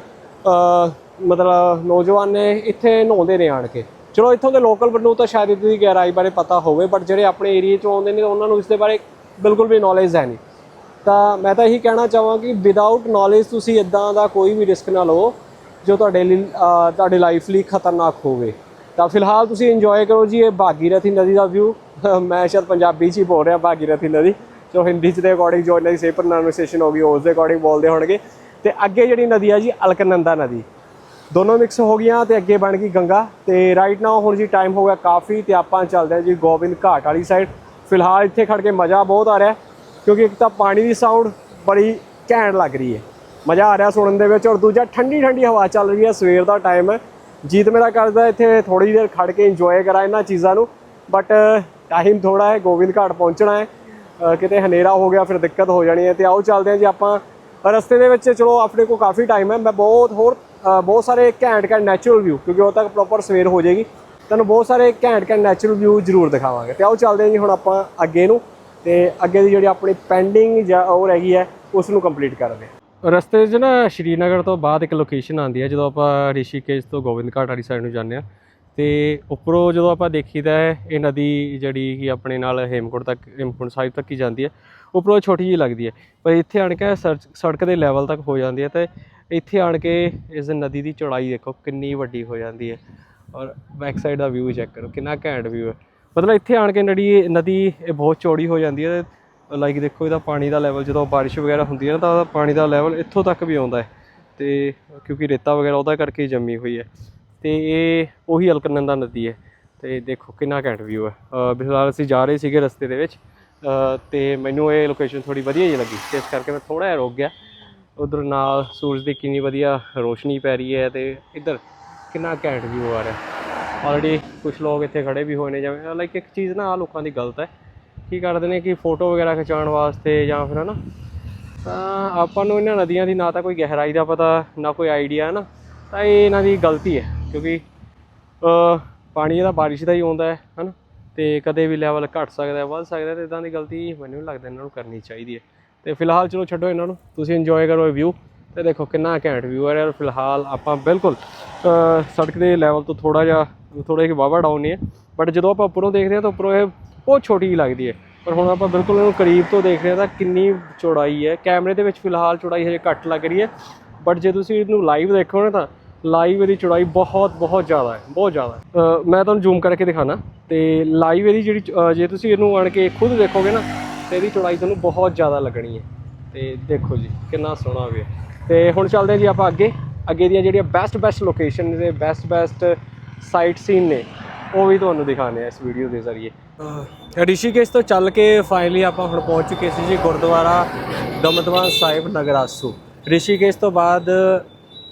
ਮਤਲਬ ਨੌਜਵਾਨ ਨੇ ਇੱਥੇ ਨਹਾਉਂਦੇ ਨੇ ਆਣ ਕੇ। ਚਲੋ ਇੱਥੋਂ ਦੇ ਲੋਕਲ ਨੂੰ ਤਾਂ ਸ਼ਾਇਦ ਇਹਦੀ ਗਹਿਰਾਈ ਬਾਰੇ ਪਤਾ ਹੋਵੇ ਬਟ ਜਿਹੜੇ ਆਪਣੇ ਏਰੀਏ 'ਚੋਂ ਆਉਂਦੇ ਨੇ, ਉਹਨਾਂ ਨੂੰ ਇਸ ਦੇ ਬਾਰੇ ਬਿਲਕੁਲ ਵੀ ਨੌਲੇਜ ਹੈ ਨਹੀਂ। ਤਾਂ ਮੈਂ ਤਾਂ ਇਹੀ ਕਹਿਣਾ ਚਾਹਾਂ ਕਿ ਵਿਦਆਊਟ ਨੌਲੇਜ ਤੁਸੀਂ ਇਦਾਂ ਦਾ ਕੋਈ ਵੀ ਰਿਸਕ ਨਾ ਲਓ। ਜੋ ਤੁਹਾਡੇ ਲਈ ਅਹ, ਤੁਹਾਡੀ ਲਾਈਫ ਲਈ ਖਤਰਨਾਕ ਹੋਵੇ। ਤਾਂ ਫਿਲਹਾਲ ਤੁਸੀਂ ਇੰਜੋਏ ਕਰੋ ਜੀ ਇਹ ਭਾਗੀਰਥੀ ਨਦੀ ਦਾ ਵਿਊ ਮੈਂ ਸ਼ਾਇਦ ਪੰਜਾਬੀ 'ਚ ਹੀ ਬੋਲ ਰਿਹਾ ਭਾਗੀਰਥੀ ਨਦੀ। ਜੋ ਹਿੰਦੀ 'ਚ ਦੇ ਅਕੋਰਡਿੰਗ ਜੋ ਇਹਨਾਂ ਦੀ ਸਹੀ ਪ੍ਰੋਨਾਂਸੀਏਸ਼ਨ ਹੋਗੀ ਉਸ ਦੇ ਅਕੋਰਡਿੰਗ ਬੋਲਦੇ ਹੋਣਗੇ। ਤੇ ਅੱਗੇ ਜਿਹੜੀ ਨਦੀ ਆ ਜੀ ਅਲਕਨੰਦਾ ਨਦੀ। ਦੋਨੋਂ ਮਿਕਸ ਹੋ ਗਈਆਂ ਤੇ ਅੱਗੇ ਬਣ ਗਈ ਗੰਗਾ। ਤੇ ਰਾਈਟ ਨਾਓ ਹੁਣ ਜੀ ਟਾਈਮ ਹੋ ਗਿਆ ਕਾਫੀ ਤੇ ਆਪਾਂ ਚੱਲਦੇ ਹਾਂ ਜੀ ਗੋਬਿੰਦ ਘਾਟ ਵਾਲੀ ਸਾਈਡ ਫਿਲਹਾਲ ਇੱਥੇ ਖੜ ਕੇ ਮਜ਼ਾ ਬਹੁਤ ਆ ਰਿਹਾ ਕਿਉਂਕਿ ਇੱਕ ਤਾਂ ਪਾਣੀ ਦੀ ਸਾਊਂਡ ਬੜੀ ਘੈਂਟ ਲੱਗ ਰਹੀ ਹੈ। ਮਜ਼ਾ ਆ ਰਿਹਾ ਸੁਣਨ ਦੇ ਵਿੱਚ ਔਰ ਦੂਜਾ ਠੰਡੀ ਠੰਡੀ ਹਵਾ ਚੱਲ ਰਹੀ ਹੈ, ਸਵੇਰ ਦਾ ਟਾਈਮ ਹੈ। ਜੀਤ ਮੇਰਾ ਕਰਦਾ ਇੱਥੇ ਥੋੜੀ ਦੇਰ ਖੜ ਕੇ ਇੰਜੋਏ ਕਰਾਂ ਇਹਨਾਂ ਚੀਜ਼ਾਂ ਨੂੰ ਬਟ ਟਾਈਮ ਥੋੜਾ ਹੈ, ਗੋਬਿੰਦ ਘਾਟ ਪਹੁੰਚਣਾ ਹੈ। ਕਿਤੇ ਹਨੇਰਾ ਹੋ ਗਿਆ, ਫਿਰ ਦਿੱਕਤ ਹੋ ਜਾਣੀ ਹੈ ਤੇ ਆਓ ਚੱਲਦੇ ਹਾਂ ਜੀ ਆਪਾਂ। ਰਸਤੇ ਦੇ ਵਿੱਚ ਚਲੋ, ਆਪਣੇ ਕੋਲ ਕਾਫੀ ਟਾਈਮ ਹੈ, ਮੈਂ ਬਹੁਤ ਹੋਰ ਬਹੁਤ ਸਾਰੇ ਘੈਂਟ ਘੈਂਟ ਨੈਚੁਰਲ ਵਿਊ ਕਿਉਂਕਿ ਉਹ ਤੱਕ ਪ੍ਰੋਪਰ ਸਵੇਰ ਹੋ ਜਾਏਗੀ। ਤੁਹਾਨੂੰ ਬਹੁਤ ਸਾਰੇ ਘੈਂਟ ਘੈਂਟ ਨੈਚੁਰਲ ਵਿਊ ਜ਼ਰੂਰ ਦਿਖਾਵਾਂਗੇ। ਤੇ ਆਓ ਚੱਲਦੇ ਹਾਂ ਜੀ ਹੁਣ ਆਪਾਂ ਅੱਗੇ ਨੂੰ, ਤੇ ਅੱਗੇ ਦੀ ਜਿਹੜੀ ਆਪਣੀ ਪੈਂਡਿੰਗ ਜਾਂ ਉਹ ਰਹਿ ਗਈ ਹੈ, ਉਸ ਨੂੰ ਕੰਪਲੀਟ ਕਰਦੇ ਹਾਂ। ਰਸਤੇ 'ਚ ਨਾ ਸ਼੍ਰੀਨਗਰ ਤੋਂ ਬਾਅਦ ਇੱਕ ਲੋਕੇਸ਼ਨ ਆਉਂਦੀ ਹੈ, ਜਦੋਂ ਆਪਾਂ ਰਿਸ਼ੀਕੇਸ਼ ਤੋਂ ਗੋਬਿੰਦ ਘਾਟ ਵਾਲੀ ਸਾਈਡ ਨੂੰ ਜਾਂਦੇ ਆ ਤੇ ਉੱਪਰੋਂ ਜਦੋਂ ਆਪਾਂ ਦੇਖੀਦਾ ਹੈ, ਇਹ ਨਦੀ ਜਿਹੜੀ ਕਿ ਆਪਣੇ ਨਾਲ ਹੇਮਕੁੰਟ ਤੱਕ, ਹੇਮਕੁੰਟ ਸਾਹਿਬ ਤੱਕ ਹੀ ਜਾਂਦੀ ਹੈ, ਉੱਪਰੋਂ ਛੋਟੀ ਜਿਹੀ ਲੱਗਦੀ ਹੈ। ਪਰ ਇੱਥੇ ਆਣ ਕੇ ਸੜਕ- ਸੜਕ ਦੇ ਲੈਵਲ ਤੱਕ ਹੋ ਜਾਂਦੀ ਹੈ ਤੇ ਇੱਥੇ ਆਣ ਕੇ ਇਸ ਨਦੀ ਦੀ ਚੌੜਾਈ ਦੇਖੋ, ਕਿੰਨੀ ਵੱਡੀ ਹੋ ਜਾਂਦੀ ਹੈ। ਔਰ ਬੈਕ ਸਾਈਡ ਦਾ ਵਿਊ ਚੈੱਕ ਕਰੋ, ਕਿੰਨਾ ਘੈਂਟ ਵਿਊ ਹੈ। ਮਤਲਬ ਇੱਥੇ ਆਣ ਕੇ ਨਦੀ ਨਦੀ, ਇਹ ਬਹੁਤ ਚੌੜੀ ਹੋ ਜਾਂਦੀ ਹੈ ਲਾਈਕ ਦੇਖੋ ਇਹਦਾ ਪਾਣੀ ਦਾ ਲੈਵਲ ਜਦੋਂ ਬਾਰਿਸ਼ ਵਗੈਰਾ ਹੁੰਦੀ ਹੈ ਨਾ ਤਾਂ ਉਹਦਾ ਪਾਣੀ ਦਾ ਲੈਵਲ ਇੱਥੋਂ ਤੱਕ ਵੀ ਆਉਂਦਾ ਹੈ। ਤੇ ਕਿਉਂਕਿ ਰੇਤਾ ਵਗੈਰਾ ਉਹਦਾ ਕਰਕੇ ਜੰਮੀ ਹੋਈ ਹੈ। ਤੇ ਇਹ ਉਹੀ ਅਲਕਨੰਦਾ ਨਦੀ ਹੈ। ਤੇ ਦੇਖੋ ਕਿੰਨਾ ਘੈਂਟ ਵਿਊ ਹੈ। ਅ, ਅਸੀਂ ਜਾ ਰਹੇ ਸੀਗੇ ਰਸਤੇ ਦੇ ਵਿੱਚ। ਅ, ਤੇ ਮੈਨੂੰ ਇਹ ਲੋਕੇਸ਼ਨ ਥੋੜੀ ਵਧੀਆ ਜਿਹੀ ਲੱਗੀ। ਤੇ ਇਸ ਕਰਕੇ ਮੈਂ ਥੋੜਾ ਜਿਹਾ ਰੁਕ ਗਿਆ। ਉਧਰ ਨਾਲ ਸੂਰਜ ਦੀ ਕਿੰਨੀ ਵਧੀਆ ਰੋਸ਼ਨੀ ਪੈ ਰਹੀ ਹੈ ਤੇ ਇੱਧਰ ਕਿੰਨਾ ਘੈਂਟ ਵਿਊ ਆ ਰਿਹਾ। ਆਲਰੇਡੀ ਕੁਝ ਲੋਕ ਇੱਥੇ ਖੜੇ ਵੀ ਹੋਏ ਨੇ। ਜਿਵੇਂ ਲਾਈਕ ਇੱਕ ਚੀਜ਼ ਨਾ ਆ ਲੋਕਾਂ ਦੀ ਗਲਤ ਹੈ। ਕੀ ਕਰਦੇ ਨੇ ਕਿ ਫੋਟੋ ਵਗੈਰਾ ਖਿਚਾਉਣ ਵਾਸਤੇ ਜਾਂ ਫਿਰ ਹਨਾ? ਤਾਂ ਆਪਾਂ ਨੂੰ ਇਹਨਾਂ ਨਦੀਆਂ ਦੀ ਨਾ ਤਾਂ ਕੋਈ ਗਹਿਰਾਈ ਦਾ ਪਤਾ, ਨਾ ਕੋਈ ਆਈਡੀਆ ਹੈ ਨਾ ਤਾਂ ਇਹ ਇਹਨਾਂ ਦੀ ਗਲਤੀ ਹੈ, ਕਿਉਂਕਿ ਪਾਣੀ ਇਹਦਾ ਬਾਰਿਸ਼ ਦਾ ਹੀ ਆਉਂਦਾ ਹੈ, ਹਨਾ? ਤੇ ਕਦੇ ਵੀ ਲੈਵਲ ਘਟ ਸਕਦਾ ਹੈ, ਵੱਧ ਸਕਦਾ ਹੈ, ਤੇ ਇਦਾਂ ਦੀ ਗਲਤੀ ਮੈਨੂੰ ਨਹੀਂ ਲੱਗਦਾ ਇਹਨਾਂ ਨੂੰ ਕਰਨੀ ਚਾਹੀਦੀ ਹੈ। ਤੇ ਫਿਲਹਾਲ ਚਲੋ ਛੱਡੋ ਇਹਨਾਂ ਨੂੰ, ਤੁਸੀਂ ਇੰਜੋਏ ਕਰੋ ਇਹ ਵਿਊ ਤੇ ਦੇਖੋ ਕਿੰਨਾ ਘੈਂਟ ਵਿਊ ਆ ਰਿਹਾ ਔਰ ਫਿਲਹਾਲ ਆਪਾਂ ਬਿਲਕੁਲ ਸੜਕ ਦੇ ਲੈਵਲ ਤੋਂ ਥੋੜਾ ਜਿਹਾ ਥੋੜਾ ਜਿਹਾ ਵਾਵਾ ਡਾਊਨ ਹੀ ਹੈ। ਬਟ ਜਦੋਂ ਆਪਾਂ ਉੱਪਰੋਂ ਦੇਖਦੇ ਹਾਂ ਤਾਂ ਉੱਪਰੋਂ ਇਹ ਬਹੁਤ ਛੋਟੀ ਜਿਹੀ ਲੱਗਦੀ ਹੈ। ਪਰ ਹੁਣ ਆਪਾਂ ਬਿਲਕੁਲ ਇਹਨੂੰ ਕਰੀਬ ਤੋਂ ਦੇਖ ਰਹੇ ਹਾਂ ਤਾਂ ਕਿੰਨੀ ਚੌੜਾਈ ਹੈ। ਕੈਮਰੇ ਦੇ ਵਿੱਚ ਫਿਲਹਾਲ ਚੌੜਾਈ ਹਜੇ ਘੱਟ ਲੱਗ ਰਹੀ ਹੈ। ਬਟ ਜੇ ਤੁਸੀਂ ਇਹਨੂੰ ਲਾਈਵ ਦੇਖੋਗੇ ਤਾਂ ਲਾਈਵ ਇਹਦੀ ਚੌੜਾਈ ਬਹੁਤ ਬਹੁਤ ਜ਼ਿਆਦਾ ਹੈ। ਬਹੁਤ ਜ਼ਿਆਦਾ ਮੈਂ ਤੁਹਾਨੂੰ ਜ਼ੂਮ ਕਰਕੇ ਦਿਖਾਣਾ। ਤੇ ਲਾਈਵ ਇਹਦੀ ਜਿਹੜੀ ਚ- ਜੇ ਤੁਸੀਂ ਇਹਨੂੰ ਆਣ ਕੇ ਖੁਦ ਦੇਖੋਗੇ ਨਾ, ਤੇ ਇਹਦੀ ਚੌੜਾਈ ਤੁਹਾਨੂੰ ਬਹੁਤ ਜ਼ਿਆਦਾ ਲੱਗਣੀ ਹੈ। ਤੇ ਦੇਖੋ ਜੀ, ਕਿੰਨਾ ਸੋਹਣਾ ਵੀ ਹੈ। ਤੇ ਹੁਣ ਚੱਲਦੇ ਹਾਂ ਜੀ ਆਪਾਂ ਅੱਗੇ। ਅੱਗੇ ਦੀਆਂ ਜਿਹੜੀਆਂ ਬੈਸਟ ਬੈਸਟ ਲੋਕੇਸ਼ਨ ਨੇ ਬੈਸਟ ਬੈਸਟ ਸਾਈਟ ਸੀਨ ਨੇ, ਉਹ ਵੀ ਤੁਹਾਨੂੰ ਦਿਖਾਣੇ ਆ ਇਸ ਵੀਡੀਓ ਦੇ ਜ਼ਰੀਏ। ਰਿਸ਼ੀਕੇਸ਼ ਤੋਂ ਚੱਲ ਕੇ ਫਾਈਨਲੀ ਆਪਾਂ ਹੁਣ ਪਹੁੰਚ ਚੁੱਕੇ ਸੀ ਜੀ ਗੁਰਦੁਆਰਾ ਦਮਦਮਾ ਸਾਹਿਬ ਨਗਰਾਸੂ ਰਿਸ਼ੀਕੇਸ਼ ਤੋਂ ਬਾਅਦ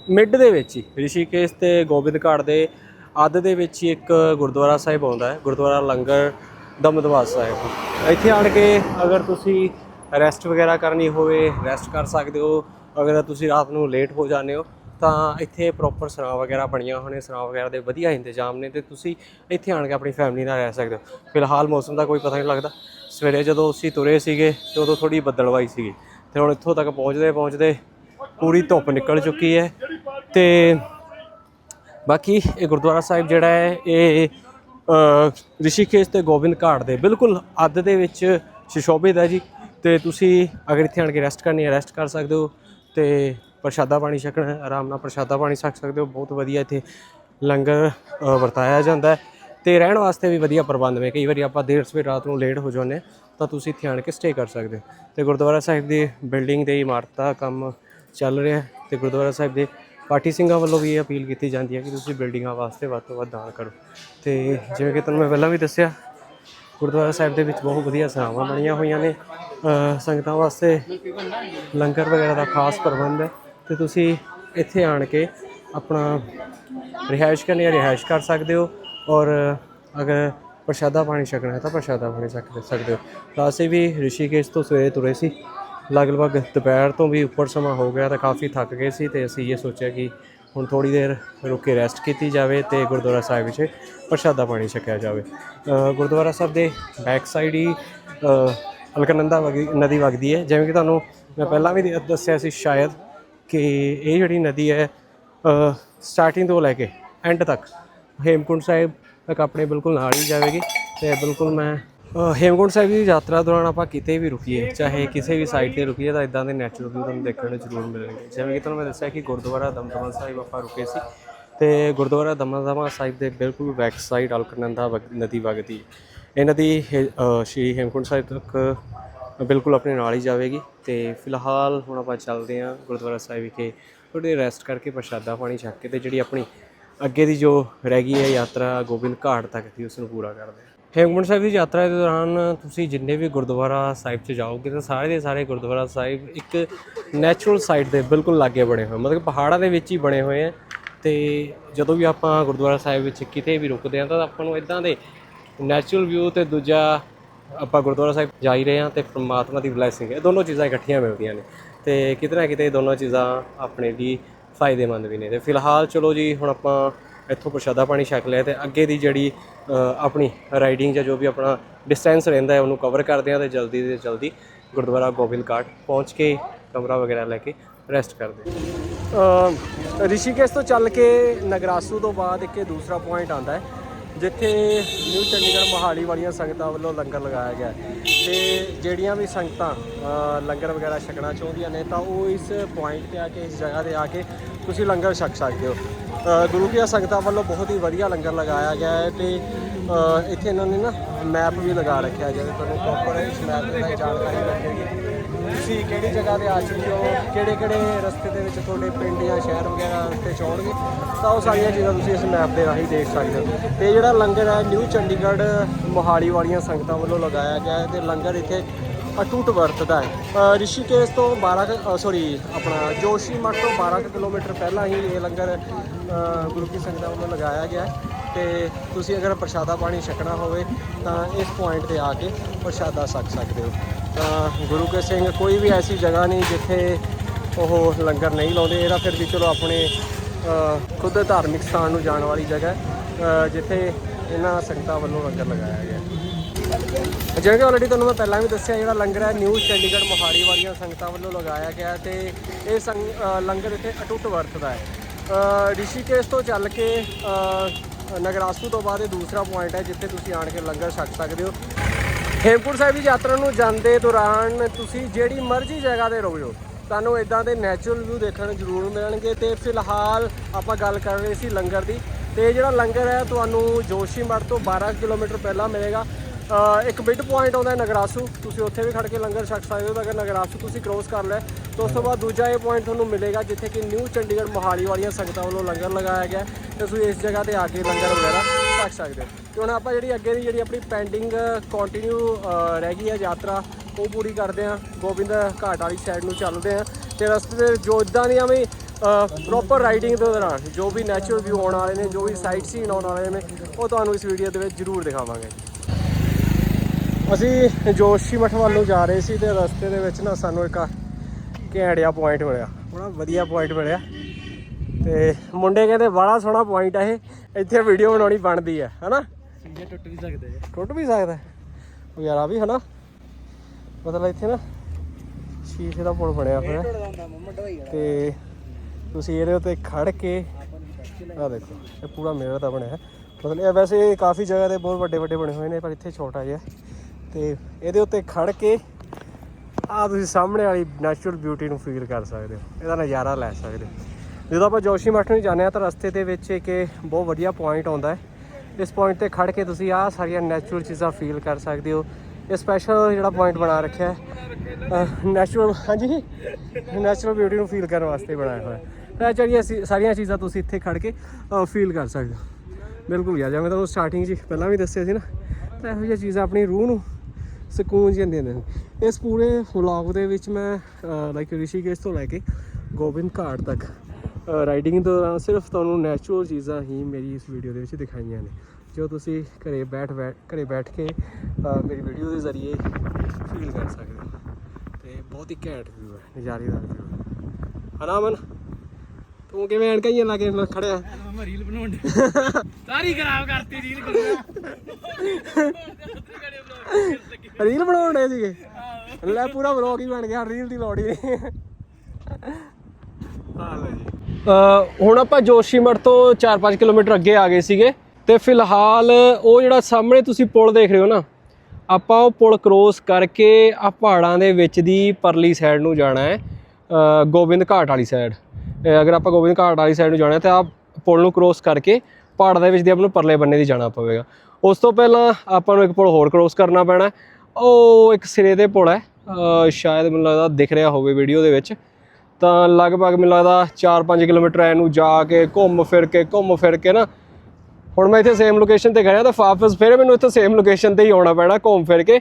ਮਿੱਡ ਦੇ ਵਿੱਚ ਹੀ, ਰਿਸ਼ੀਕੇਸ਼ ਤੇ ਗੋਬਿੰਦ ਘਾਟ ਦੇ ਅੱਧ ਦੇ ਵਿੱਚ ਹੀ ਇੱਕ ਗੁਰਦੁਆਰਾ ਸਾਹਿਬ ਆਉਂਦਾ ਹੈ, ਗੁਰਦੁਆਰਾ ਲੰਗਰ ਦਮਦਮਾ ਸਾਹਿਬ। ਇੱਥੇ ਆਣ ਕੇ ਅਗਰ ਤੁਸੀਂ ਰੈਸਟ ਵਗੈਰਾ ਕਰਨੀ ਹੋਵੇ ਰੈਸਟ ਕਰ ਸਕਦੇ ਹੋ, ਅਗਰ ਤੁਸੀਂ ਰਾਤ ਨੂੰ ਲੇਟ ਹੋ ਜਾਂਦੇ ਹੋ ਤਾਂ ਇੱਥੇ ਪ੍ਰੋਪਰ ਸਰਾਂ ਵਗੈਰਾ ਬਣੀਆਂ ਹੋਣੇ ਸਰਾਂ ਵਗੈਰਾ ਦੇ ਵਧੀਆ ਇੰਤਜ਼ਾਮ ਨੇ ਤੇ ਤੁਸੀਂ ਇੱਥੇ ਆਣ ਕੇ ਆਪਣੀ ਫੈਮਿਲੀ ਨਾਲ ਰਹਿ ਸਕਦੇ ਹੋ। ਫਿਲਹਾਲ ਮੌਸਮ ਦਾ ਕੋਈ ਪਤਾ ਨਹੀਂ ਲੱਗਦਾ। ਸਵੇਰੇ ਜਦੋਂ ਅਸੀਂ ਤੁਰੇ ਸੀਗੇ ਤੇ ਉਦੋਂ ਥੋੜੀ ਬੱਦਲਵਾਈ ਸੀਗੀ। ਤੇ ਹੁਣ ਇੱਥੋਂ ਤੱਕ ਪਹੁੰਚਦੇ ਪਹੁੰਚਦੇ ਪੂਰੀ ਧੁੱਪ ਨਿਕਲ ਚੁੱਕੀ ਹੈ। ਤੇ ਬਾਕੀ ਇਹ ਗੁਰਦੁਆਰਾ ਸਾਹਿਬ ਜਿਹੜਾ ਹੈ ਇਹ ਅ, ਰਿਸ਼ੀਕੇਸ਼ ਤੇ ਗੋਬਿੰਦ ਘਾਟ ਦੇ ਬਿਲਕੁਲ ਅੱਧ ਦੇ ਵਿੱਚ ਸੁਸ਼ੋਭਿਤ ਹੈ ਜੀ। ਤੇ ਤੁਸੀਂ ਅਗਰ ਇੱਥੇ ਆਣ ਕੇ ਰੈਸਟ ਕਰਨੀ ਹੈ ਰੈਸਟ ਕਰ ਸਕਦੇ ਹੋ। ਤੇ ਪ੍ਰਸ਼ਾਦਾ ਪਾਣੀ ਛਕਣਾ ਹੈ ਆਰਾਮ ਨਾਲ ਪ੍ਰਸ਼ਾਦਾ ਪਾਣੀ ਛਕ ਸਕਦੇ ਹੋ। ਬਹੁਤ ਵਧੀਆ ਇੱਥੇ ਲੰਗਰ ਵਰਤਾਇਆ ਜਾਂਦਾ ਹੈ ਤੇ ਰਹਿਣ ਵਾਸਤੇ ਵੀ ਵਧੀਆ ਪ੍ਰਬੰਧ ਨੇ। ਕਈ ਵਾਰੀ ਆਪਾਂ ਦੇਰ ਸਵੇਰ ਰਾਤ ਨੂੰ ਲੇਟ ਹੋ ਜਾਂਦੇ ਹਾਂ, ਤਾਂ ਤੁਸੀਂ ਇੱਥੇ ਆਣ ਕੇ ਸਟੇ ਕਰ ਸਕਦੇ ਹੋ। ਤੇ ਗੁਰਦੁਆਰਾ ਸਾਹਿਬ ਦੀ ਬਿਲਡਿੰਗ ਦੇ ਇਮਾਰਤ ਦਾ ਕੰਮ ਚੱਲ ਰਿਹਾ ਹੈ ਤੇ ਗੁਰਦੁਆਰਾ ਸਾਹਿਬ ਦੇ ਪਾਠੀ ਸਿੰਘਾਂ ਵੱਲੋਂ ਵੀ ਇਹ ਅਪੀਲ ਕੀਤੀ ਜਾਂਦੀ ਹੈ ਕਿ ਤੁਸੀਂ ਬਿਲਡਿੰਗਾਂ ਵਾਸਤੇ ਵੱਧ ਤੋਂ ਵੱਧ ਦਾਨ ਕਰੋ। ਤੇ ਜਿਵੇਂ ਕਿ ਤੁਹਾਨੂੰ ਮੈਂ ਪਹਿਲਾਂ ਵੀ ਦੱਸਿਆ, ਗੁਰਦੁਆਰਾ ਸਾਹਿਬ ਦੇ ਵਿੱਚ ਬਹੁਤ ਵਧੀਆ ਸਰਾਵਾਂ ਬਣੀਆਂ ਹੋਈਆਂ ਨੇ। ਸੰਗਤਾਂ ਵਾਸਤੇ ਲੰਗਰ ਵਗੈਰਾ ਦਾ ਖਾਸ ਪ੍ਰਬੰਧ ਹੈ। ਤੇ ਤੁਸੀਂ ਇੱਥੇ ਆਣ ਕੇ ਆਪਣਾ ਰਿਹਾਇਸ਼ ਕਰਨੀ ਹੈ ਰਿਹਾਇਸ਼ ਕਰ ਸਕਦੇ ਹੋ ਔਰ ਅਗਰ ਪ੍ਰਸ਼ਾਦਾ ਪਾਣੀ ਛਕਣਾ ਹੈ ਤਾਂ ਪ੍ਰਸ਼ਾਦਾ ਪਾਣੀ ਛਕ ਸਕਦੇ ਹੋ। ਤਾਂ ਅਸੀਂ ਵੀ ਰਿਸ਼ੀਕੇਸ਼ ਤੋਂ ਸਵੇਰੇ ਤੁਰੇ ਸੀ। ਲਗਭਗ ਦੁਪਹਿਰ ਤੋਂ ਵੀ ਉੱਪਰ ਸਮਾਂ ਹੋ ਗਿਆ ਤਾਂ ਕਾਫੀ ਥੱਕ ਗਏ ਸੀ ਤੇ ਅਸੀਂ ਇਹ ਸੋਚਿਆ ਕਿ ਹੁਣ ਥੋੜੀ ਦੇਰ ਰੁਕ ਕੇ ਰੈਸਟ ਕੀਤੀ ਜਾਵੇ ਤੇ ਗੁਰਦੁਆਰਾ ਸਾਹਿਬ ਵਿੱਚ ਪ੍ਰਸ਼ਾਦਾ ਪਾਣੀ ਛਕਿਆ ਜਾਵੇ। ਗੁਰਦੁਆਰਾ ਸਾਹਿਬ ਦੇ ਬੈਕ ਸਾਈਡ ਹੀ ਅ, ਅਲਕਨੰਦਾ ਨਦੀ ਵਗਦੀ ਹੈ। ਜਿਵੇਂ ਕਿ ਤੁਹਾਨੂੰ ਮੈਂ ਪਹਿਲਾਂ ਵੀ ਦੱਸਿਆ ਸੀ ਸ਼ਾਇਦ ਕਿ ਇਹ ਜਿਹੜੀ ਨਦੀ ਹੈ ਸਟਾਰਟਿੰਗ ਤੋਂ ਲੈ ਕੇ ਐਂਡ ਤੱਕ ਹੇਮਕੁੰਟ ਸਾਹਿਬ ਤੱਕ ਆਪਣੇ ਬਿਲਕੁਲ ਨਾਲ ਹੀ ਜਾਵੇਗੀ ਤੇ ਬਿਲਕੁਲ ਮੈਂ ਅ, ਹੇਮਕੁੰਟ ਸਾਹਿਬ ਦੀ ਯਾਤਰਾ ਦੌਰਾਨ ਆਪਾਂ ਕਿਤੇ ਵੀ ਰੁਕੀਏ ਚਾਹੇ ਕਿਸੇ ਵੀ ਸਾਈਡ ਤੇ ਰੁਕੀਏ ਤਾਂ ਇਦਾਂ ਦੇ ਨੈਚੁਰਲ ਵਿਊ ਤੁਹਾਨੂੰ ਦੇਖਣ ਨੂੰ ਜ਼ਰੂਰ ਮਿਲਣਗੇ। ਜਿਵੇਂ ਕਿ ਤੁਹਾਨੂੰ ਮੈਂ ਦੱਸਿਆ ਕਿ ਗੁਰਦੁਆਰਾ ਦਮਦਮਾ ਸਾਹਿਬ ਆਪਾਂ ਰੁਕੇ ਸੀ ਤੇ ਗੁਰਦੁਆਰਾ ਦਮਦਮਾ ਸਾਹਿਬ ਦੇ ਬਿਲਕੁਲ ਬੈਕ ਸਾਈਡ ਅਲਕਨੰਦਾ ਵਗ- ਨਦੀ ਵਗਦੀ ਹੈ। ਇਹ ਨਦੀ ਹੇ- ਸ਼੍ਰੀ ਹੇਮਕੁੰਟ ਸਾਹਿਬ ਤੱਕ ਬਿਲਕੁਲ ਆਪਣੇ ਨਾਲ ਹੀ ਜਾਵੇਗੀ ਤੇ ਫਿਲਹਾਲ ਹੁਣ ਆਪਾਂ ਚੱਲਦੇ ਹਾਂ ਗੁਰਦੁਆਰਾ ਸਾਹਿਬ ਵਿਖੇ। ਥੋੜੀ ਰੈਸਟ ਕਰਕੇ ਪ੍ਰਸ਼ਾਦਾ ਪਾਣੀ ਛਕ ਕੇ ਤੇ ਜਿਹੜੀ ਆਪਣੀ ਅੱਗੇ ਦੀ ਜੋ ਰਹਿ ਗਈ ਹੈ ਯਾਤਰਾ ਗੋਬਿੰਦ ਘਾਟ ਤੱਕ ਦੀ ਉਸ ਨੂੰ ਪੂਰਾ ਕਰਦੇ ਹਾਂ। ਹੇਮਕੁੰਟ ਸਾਹਿਬ ਦੀ ਯਾਤਰਾ ਦੇ ਦੌਰਾਨ ਤੁਸੀਂ ਜਿੰਨੇ ਵੀ ਗੁਰਦੁਆਰਾ ਸਾਹਿਬ 'ਚ ਜਾਓਗੇ ਤਾਂ ਸਾਰੇ ਦੇ ਸਾਰੇ ਗੁਰਦੁਆਰਾ ਸਾਹਿਬ ਇੱਕ ਨੈਚੁਰਲ ਸਾਈਡ ਦੇ ਬਿਲਕੁਲ ਲਾਗੇ ਬਣੇ ਹੋਏ ਮਤਲਬ ਪਹਾੜਾਂ ਦੇ ਵਿੱਚ ਹੀ ਬਣੇ ਹੋਏ ਆ। ਤੇ ਜਦੋਂ ਵੀ ਆਪਾਂ ਗੁਰਦੁਆਰਾ ਸਾਹਿਬ ਵਿੱਚ ਕਿਤੇ ਵੀ ਰੁਕਦੇ ਹਾਂ ਤਾਂ ਆਪਾਂ ਨੂੰ ਇਦਾਂ ਦੇ ਨੈਚੁਰਲ ਵਿਊ ਤੇ ਦੂਜਾ ਆਪਾਂ ਗੁਰਦੁਆਰਾ ਸਾਹਿਬ ਜਾ ਹੀ ਰਹੇ ਹਾਂ ਤੇ ਪ੍ਰਮਾਤਮਾ ਦੀ ਬਲੇਸਿੰਗ ਹੈ। ਦੋਨੋਂ ਚੀਜ਼ਾਂ ਇਕੱਠੀਆਂ ਮਿਲਦੀਆਂ ਨੇ ਤੇ ਕਿਤੇ ਨਾ ਕਿਤੇ ਦੋਨੋਂ ਚੀਜ਼ਾਂ ਆਪਣੇ ਲਈ ਫਾਇਦੇਮੰਦ ਵੀ ਨੇ। ਤੇ ਫਿਲਹਾਲ ਚਲੋ ਜੀ, ਹੁਣ ਆਪਾਂ ਇੱਥੋਂ ਪ੍ਰਸ਼ਾਦਾ ਪਾਣੀ ਛਕ ਲਿਆ ਤੇ ਅੱਗੇ ਦੀ ਜਿਹੜੀ ਆਪਣੀ ਰਾਈਡਿੰਗ ਜਾਂ ਜੋ ਵੀ ਆਪਣਾ ਡਿਸਟੈਂਸ ਰਹਿੰਦਾ ਹੈ ਉਹਨੂੰ ਕਵਰ ਕਰਦੇ ਹਾਂ ਤੇ ਜਲਦੀ ਤੋਂ ਜਲਦੀ ਗੁਰਦੁਆਰਾ ਗੋਬਿੰਦ ਘਾਟ ਪਹੁੰਚ ਕੇ ਕਮਰਾ ਵਗੈਰਾ ਲੈ ਕੇ ਰੈਸਟ ਕਰਦੇ ਹਾਂ। ਰਿਸ਼ੀਕੇਸ਼ ਤੋਂ ਚੱਲ ਕੇ ਨਗਰਾਸੂ ਤੋਂ ਬਾਅਦ ਇੱਕ ਇਹ ਦੂਸਰਾ ਪੁਆਇੰਟ ਆਉਂਦਾ ਹੈ। ਜਿੱਥੇ ਨਿਊ ਚੰਡੀਗੜ੍ਹ ਮੋਹਾਲੀ ਵਾਲੀਆਂ ਸੰਗਤਾਂ ਵੱਲੋਂ ਲੰਗਰ ਲਗਾਇਆ ਗਿਆ ਹੈ ਤੇ ਜਿਹੜੀਆਂ ਵੀ ਸੰਗਤਾਂ ਲੰਗਰ ਵਗੈਰਾ ਛਕਣਾ ਚਾਹੁੰਦੀਆਂ ਨੇ ਤਾਂ ਉਹ ਇਸ ਪੁਆਇੰਟ ਤੇ ਆ ਕੇ ਇਸ ਜਗ੍ਹਾ ਤੇ ਆ ਕੇ ਤੁਸੀਂ ਲੰਗਰ ਛਕ ਸਕਦੇ ਹੋ। ਅ, ਗੁਰੂ ਕੀ ਸੰਗਤਾਂ ਵੱਲੋਂ ਬਹੁਤ ਹੀ ਵਧੀਆ ਲੰਗਰ ਲਗਾਇਆ ਗਿਆ ਹੈ ਤੇ ਇੱਥੇ ਇਹਨਾਂ ਨੇ ਨਾ ਮੈਪ ਵੀ ਲਗਾ ਰੱਖਿਆ ਜਿਵੇਂ ਤੁਹਾਨੂੰ ਪ੍ਰੋਪਰ ਇਸ ਮੈਪ ਦੇ ਨਾਲ ਜਾਣਕਾਰੀ ਲੱਗੇਗੀ ਤੁਸੀਂ ਕਿਹੜੀ ਜਗ੍ਹਾ ਤੇ ਆ ਚੁੱਕੇ ਹੋ? ਕਿਹੜੇ ਕਿਹੜੇ ਰਸਤੇ ਦੇ ਵਿੱਚ ਤੁਹਾਡੇ ਪਿੰਡ ਜਾਂ ਸ਼ਹਿਰ ਵਗੈਰਾ ਰਸਤੇ ਚੌਣਗੇ ਤਾਂ ਉਹ ਸਾਰੀਆਂ ਚੀਜ਼ਾਂ ਤੁਸੀਂ ਇਸ ਮੈਪ ਦੇ ਰਾਹੀਂ ਦੇਖ ਸਕਦੇ ਹੋ। ਤੇ ਜਿਹੜਾ ਲੰਗਰ ਹੈ, ਨਿਊ ਚੰਡੀਗੜ੍ਹ ਮੋਹਾਲੀ ਵਾਲੀਆਂ ਸੰਗਤਾਂ ਵੱਲੋਂ ਲਗਾਇਆ ਗਿਆ ਹੈ ਤੇ ਲੰਗਰ ਇੱਥੇ ਅਟੂਟ ਵਰਤਦਾ ਹੈ। ਰਿਸ਼ੀਕੇਸ਼ ਤੋਂ 12 ਸੌਰੀ ਆਪਣਾ ਜੋਸ਼ੀਮਠ ਤੋਂ 12 ਕੁ ਕਿਲੋਮੀਟਰ ਪਹਿਲਾਂ ਹੀ ਇਹ ਲੰਗਰ ਗੁਰੂ ਕੀ ਸੰਗਤਾਂ ਵੱਲੋਂ ਲਗਾਇਆ ਗਿਆ ਹੈ। ਤੇ ਤੁਸੀਂ ਅਗਰ ਪ੍ਰਸ਼ਾਦਾ ਪਾਣੀ ਛਕਣਾ ਹੋਵੇ ਤਾਂ ਇਸ ਪੁਆਇੰਟ ਤੇ ਆ ਕੇ ਪ੍ਰਸ਼ਾਦਾ ਛਕ ਸਕਦੇ ਹੋ। ਤਾਂ ਗੁਰੂ ਕੇ ਸਿੰਘ ਕੋਈ ਵੀ ਐਸੀ ਜਗ੍ਹਾ ਨਹੀਂ ਜਿੱਥੇ ਉਹ ਲੰਗਰ ਨਹੀਂ ਲਾਉਂਦੇ। ਇਹਦਾ ਫਿਰ ਵੀ ਚਲੋ ਆਪਣੇ ਖੁਦ ਧਾਰਮਿਕ ਸਥਾਨ ਨੂੰ ਜਾਣ ਵਾਲੀ ਜਗ੍ਹਾ ਜਿੱਥੇ ਇਹਨਾਂ ਸੰਗਤਾਂ ਵੱਲੋਂ ਲੰਗਰ ਲਗਾਇਆ ਗਿਆ ਹੈ। ਜਿਵੇਂ ਕਿ ਆਲਰੇਡੀ ਤੁਹਾਨੂੰ ਮੈਂ ਪਹਿਲਾਂ ਵੀ ਦੱਸਿਆ ਜਿਹੜਾ ਲੰਗਰ ਹੈ ਨਿਊ ਚੰਡੀਗੜ੍ਹ ਮੋਹਾਲੀ ਵਾਲੀਆਂ ਸੰਗਤਾਂ ਵੱਲੋਂ ਲਗਾਇਆ ਗਿਆ ਹੈ ਤੇ ਇਹ ਸੰਗ ਲੰਗਰ ਇੱਥੇ ਅਟੁੱਟ ਵਰਤਦਾ ਹੈ। ਰਿਸ਼ੀਕੇਸ਼ ਤੋਂ ਚੱਲ ਕੇ ਅ, ਨਗਰਾਸੂ ਤੋਂ ਬਾਅਦ ਇਹ ਦੂਸਰਾ ਪੁਆਇੰਟ ਹੈ ਜਿੱਥੇ ਤੁਸੀਂ ਆਣ ਕੇ ਲੰਗਰ ਛਕ ਸਕਦੇ ਹੋ। ਹੇਮਕੁੰਟ ਸਾਹਿਬ ਦੀ ਯਾਤਰਾ ਨੂੰ ਜਾਂਦੇ ਦੌਰਾਨ ਤੁਸੀਂ ਜਿਹੜੀ ਮਰਜ਼ੀ ਜਗ੍ਹਾ ਤੇ ਰਹੋ ਤੁਹਾਨੂੰ ਇਦਾਂ ਦੇ ਨੈਚੁਰਲ ਵਿਊ ਦੇਖਣ ਨੂੰ ਜ਼ਰੂਰ ਮਿਲਣਗੇ ਤੇ ਫਿਲਹਾਲ ਆਪਾਂ ਗੱਲ ਕਰ ਰਹੇ ਸੀ ਲੰਗਰ ਦੀ ਤੇ ਜਿਹੜਾ ਲੰਗਰ ਹੈ ਤੁਹਾਨੂੰ ਜੋਸ਼ੀਮਠ ਤੋਂ 12 ਕਿਲੋਮੀਟਰ ਪਹਿਲਾਂ ਮਿਲੇਗਾ। ਇੱਕ ਮਿਡ ਪੁਆਇੰਟ ਆਉਂਦਾ ਨਗਰਾਸੂ, ਤੁਸੀਂ ਉੱਥੇ ਵੀ ਖੜ ਕੇ ਲੰਗਰ ਛਕ ਸਕਦੇ ਹੋ ਅਗਰ ਨਗਰਾਸੂ ਤੁਸੀਂ ਕ੍ਰੋਸ ਕਰ ਲਿਆ, ਤੇ ਉਸ ਤੋਂ ਬਾਅਦ ਦੂਜਾ ਇਹ ਪੁਆਇੰਟ ਤੁਹਾਨੂੰ ਮਿਲੇਗਾ ਜਿੱਥੇ ਕਿ ਨਿਊ ਚੰਡੀਗੜ੍ਹ ਮੋਹਾਲੀ ਵਾਲੀਆਂ ਸੰਗਤਾਂ ਵੱਲੋਂ ਲੰਗਰ ਲਗਾਇਆ ਗਿਆ ਹੈ ਤੇ ਤੁਸੀਂ ਇਸ ਜਗ੍ਹਾ ਤੇ ਆ ਕੇ ਲੰਗਰ ਵਗੈਰਾ ਰੱਖ ਸਕਦੇ ਹੋ। ਤੇ ਹੁਣ ਆਪਾਂ ਜਿਹੜੀ ਅੱਗੇ ਦੀ ਜਿਹੜੀ ਆਪਣੀ ਪੈਂਡਿੰਗ ਕੰਟੀਨਿਊ ਰਹਿ ਗਈ ਹੈ ਯਾਤਰਾ, ਉਹ ਪੂਰੀ ਕਰਦੇ ਹਾਂ। ਗੋਬਿੰਦ ਘਾਟ ਵਾਲੀ ਸਾਈਡ ਨੂੰ ਚੱਲਦੇ ਹਾਂ। ਤੇ ਰਸਤੇ ਦੇ ਜੋ ਇਦਾਂ ਦੀਆਂ ਵੀ ਪ੍ਰੋਪਰ ਰਾਈਡਿੰਗ ਦੇ ਦੌਰਾਨ, ਜੋ ਵੀ ਨੈਚੁਰਲ ਵਿਊ ਆਉਣ ਵਾਲੇ ਨੇ, ਜੋ ਵੀ ਸਾਈਟ ਸੀਨ ਆਉਣ ਵਾਲੇ ਨੇ, ਉਹ ਤੁਹਾਨੂੰ ਇਸ ਵੀਡੀਓ ਦੇ ਵਿੱਚ ਜ਼ਰੂਰ ਦਿਖਾਵਾਂਗੇ। ਅਸੀਂ ਜੋਸ਼ੀ ਮਠ ਵੱਲ ਨੂੰ ਜਾ ਰਹੇ ਸੀ ਤੇ ਰਸਤੇ ਦੇ ਵਿੱਚ ਨਾ ਸਾਨੂੰ ਇੱਕ ਘੈਂੜਿਆ ਪੁਆਇੰਟ ਮਿਲਿਆ। ਬੜਾ ਵਧੀਆ ਪੁਆਇੰਟ ਮਿਲਿਆ। ਤੇ ਮੁੰਡੇ ਕਹਿੰਦੇ ਬੜਾ ਸੋਹਣਾ ਪੁਆਇੰਟ ਆ ਇਹ ਇੱਥੇ ਵੀਡੀਓ ਬਣਾਉਣੀ ਬਣਦੀ ਹੈ ਹਨਾ? ਜੇ ਟੁੱਟ ਵੀ ਸਕਦੇ ਆ। ਟੁੱਟ ਵੀ ਸਕਦਾ। ਉਹ ਯਾਰ ਆ ਵੀ ਹਨਾ। ਮਤਲਬ ਇੱਥੇ ਨਾ ਸ਼ੀਸ਼ੇ ਦਾ ਪੁਲ ਬਣਿਆ ਹੋਇਆ। ਹੈ। ਤੇ ਤੁਸੀਂ ਇਹਦੇ ਉੱਤੇ ਖੜ ਕੇ ਆ ਦੇਖੋ ਇਹ ਪੂਰਾ ਮਿਰਰ ਦਾ ਬਣਿਆ। ਹੈ ਮਤਲਬ ਇਹ ਵੈਸੇ ਕਾਫੀ ਜਗ੍ਹਾ ਤੇ ਬਹੁਤ ਵੱਡੇ ਵੱਡੇ ਬਣੇ ਹੋਏ ਨੇ ਪਰ ਇੱਥੇ ਛੋਟਾ ਜਿਹਾ। ਤੇ ਇਹਦੇ ਉੱਤੇ ਖੜ ਕੇ ਆ ਤੁਸੀਂ ਸਾਹਮਣੇ ਵਾਲੀ ਨੈਚੁਰਲ ਬਿਊਟੀ ਨੂੰ ਫੀਲ ਕਰ ਸਕਦੇ ਹੋ। ਇਹਦਾ ਨਜ਼ਾਰਾ ਲੈ ਸਕਦੇ ਹੋ। ਜਦੋਂ ਆਪਾਂ ਜੋਸ਼ੀ ਮੱਠ ਨੂੰ ਜਾਂਦੇ ਆ ਤਾਂ ਰਸਤੇ ਦੇ ਵਿੱਚ ਇੱਕ ਬਹੁਤ ਵਧੀਆ ਪੁਆਇੰਟ ਆਉਂਦਾ ਹੈ। ਇਸ ਪੁਆਇੰਟ ਤੇ ਖੜ ਕੇ ਤੁਸੀਂ ਆਹ ਸਾਰੀਆਂ ਨੈਚੁਰਲ ਚੀਜ਼ਾਂ ਫੀਲ ਕਰ ਸਕਦੇ ਹੋ। ਇਹ ਸਪੈਸ਼ਲ ਜਿਹੜਾ ਪੁਆਇੰਟ ਬਣਾ ਰੱਖਿਆ ਹੈ। ਨੈਚੁਰਲ ਹਾਂਜੀ? ਨੈਚੁਰਲ ਬਿਊਟੀ ਨੂੰ ਫੀਲ ਕਰਨ ਵਾਸਤੇ ਬਣਾਇਆ ਹੋਇਆ ਹੈ। ਤਾਂ ਇਹ ਜਿਹੜੀਆਂ ਸਾਰੀਆਂ ਚੀਜ਼ਾਂ ਤੁਸੀਂ ਇੱਥੇ ਖੜ ਕੇ ਫੀਲ ਕਰ ਸਕਦੇ ਹੋ। ਬਿਲਕੁਲ ਯਾਰ ਜਿਵੇਂ ਤੁਹਾਨੂੰ ਸਟਾਰਟਿੰਗ 'ਚ ਪਹਿਲਾਂ ਵੀ ਦੱਸਿਆ ਸੀ ਨਾ। ਤਾਂ ਇਹੋ ਜਿਹੀਆਂ ਚੀਜ਼ਾਂ ਆਪਣੀ ਰੂਹ ਨੂੰ ਸਕੂਨ ਜਿਹਾ ਦਿੰਦੇ ਨੇ। ਇਸ ਪੂਰੇ ਵਲੌਗ ਦੇ ਵਿੱਚ ਮੈਂ ਲਾਈਕ ਰਿਸ਼ੀਕੇਸ਼ ਤੋਂ ਲੈ ਕੇ ਗੋਬਿੰਦ ਘਾਟ ਤੱਕ ਰਾਈਡਿੰਗ ਦੌਰਾਨ ਸਿਰਫ ਤੁਹਾਨੂੰ ਨੈਚੁਰਲ ਚੀਜ਼ਾਂ ਹੀ ਮੇਰੀ ਇਸ ਵੀਡੀਓ ਦੇ ਵਿੱਚ ਦਿਖਾਈਆਂ ਨੇ। ਜੋ ਤੁਸੀਂ ਘਰੇ ਬੈਠ ਬੈਠ ਘਰੇ ਬੈਠ ਕੇ ਮੇਰੀ ਵੀਡੀਓ ਦੇ ਜ਼ਰੀਏ ਫੀਲ ਕਰ ਸਕਦੇ ਹੋ। ਤੇ ਬਹੁਤ ਹੀ ਘੈਂਟ ਵਿਊ ਹੈ ਨਜ਼ਾਰੇਦਾਰ ਵਿਊ ਹੈ। ਹਨਾ ਅਮਨ? ਤੂੰ ਕਿਵੇਂ ਐਨਕਾਂ ਹੀ ਲਾ ਕੇ ਖੜਿਆ? ਮੰਮਾ ਰੀਲ ਬਣਾਉਣ ਦੇ ਸਾਰੀ ਖਰਾਬ ਕਰਤੀ ਰੀਲ ਰੀਲ ਬਣਾਉਣ ਦੇ ਸੀਗੇ? ਲੈ ਪੂਰਾ ਵਲੌਗ ਹੀ ਬਣ ਗਿਆ ਰੀਲ ਦੀ ਲੋੜ ਹੀ ਨਹੀਂ। ਹੁਣ ਆਪਾਂ ਜੋਸ਼ੀਮਠ ਤੋਂ 4-5 ਕਿਲੋਮੀਟਰ ਅੱਗੇ ਆ ਗਏ ਸੀਗੇ ਤੇ ਫਿਲਹਾਲ ਉਹ ਜਿਹੜਾ ਸਾਹਮਣੇ ਤੁਸੀਂ ਪੁਲ ਦੇਖ ਰਹੇ ਹੋ ਨਾ, ਆਪਾਂ ਉਹ ਪੁਲ ਕ੍ਰੋਸ ਕਰਕੇ ਆ ਪਹਾੜਾਂ ਦੇ ਵਿੱਚ ਦੀ ਪਰਲੀ ਸਾਈਡ ਨੂੰ ਜਾਣਾ ਹੈ ਗੋਬਿੰਦ ਘਾਟ ਵਾਲੀ ਸਾਈਡ ਅਗਰ ਆਪਾਂ ਗੋਬਿੰਦ ਘਾਟ ਵਾਲੀ ਸਾਈਡ ਨੂੰ ਜਾਣਾ ਹੈ ਤਾਂ ਆ ਪੁਲ ਨੂੰ ਕ੍ਰੋਸ ਕਰਕੇ ਪਹਾੜ ਦੇ ਵਿੱਚ ਦੀ ਆਪਾਂ ਨੂੰ ਪਰਲੇ ਬੰਨੇ ਦੀ ਜਾਣਾ ਪਵੇਗਾ। ਉਸ ਤੋਂ ਪਹਿਲਾਂ ਆਪਾਂ ਨੂੰ ਇੱਕ ਪੁਲ ਹੋਰ ਕ੍ਰੋਸ ਕਰਨਾ ਪੈਣਾ ਉਹ ਇੱਕ ਸਿਰੇ ਤੇ ਪੁਲ ਹੈ ਸ਼ਾਇਦ ਮੈਨੂੰ ਲੱਗਦਾ ਦਿਖ ਰਿਹਾ ਹੋਵੇ ਵੀਡੀਓ ਦੇ ਵਿੱਚ। ਤਾਂ ਲਗਭਗ ਮੈਨੂੰ ਲੱਗਦਾ 4-5 ਕਿਲੋਮੀਟਰ ਇਹਨੂੰ ਜਾ ਕੇ, ਘੁੰਮ ਫਿਰ ਕੇ, ਘੁੰਮ ਫਿਰ ਕੇ ਨਾ। ਹੁਣ ਮੈਂ ਇੱਥੇ ਸੇਮ ਲੋਕੇਸ਼ਨ ਤੇ ਖੜਿਆ ਤਾਂ ਵਾਪਸ ਫਿਰ ਮੈਨੂੰ ਇੱਥੇ ਸੇਮ ਲੋਕੇਸ਼ਨ ਤੇ ਹੀ ਆਉਣਾ ਪੈਣਾ, ਘੁੰਮ ਫਿਰ ਕੇ।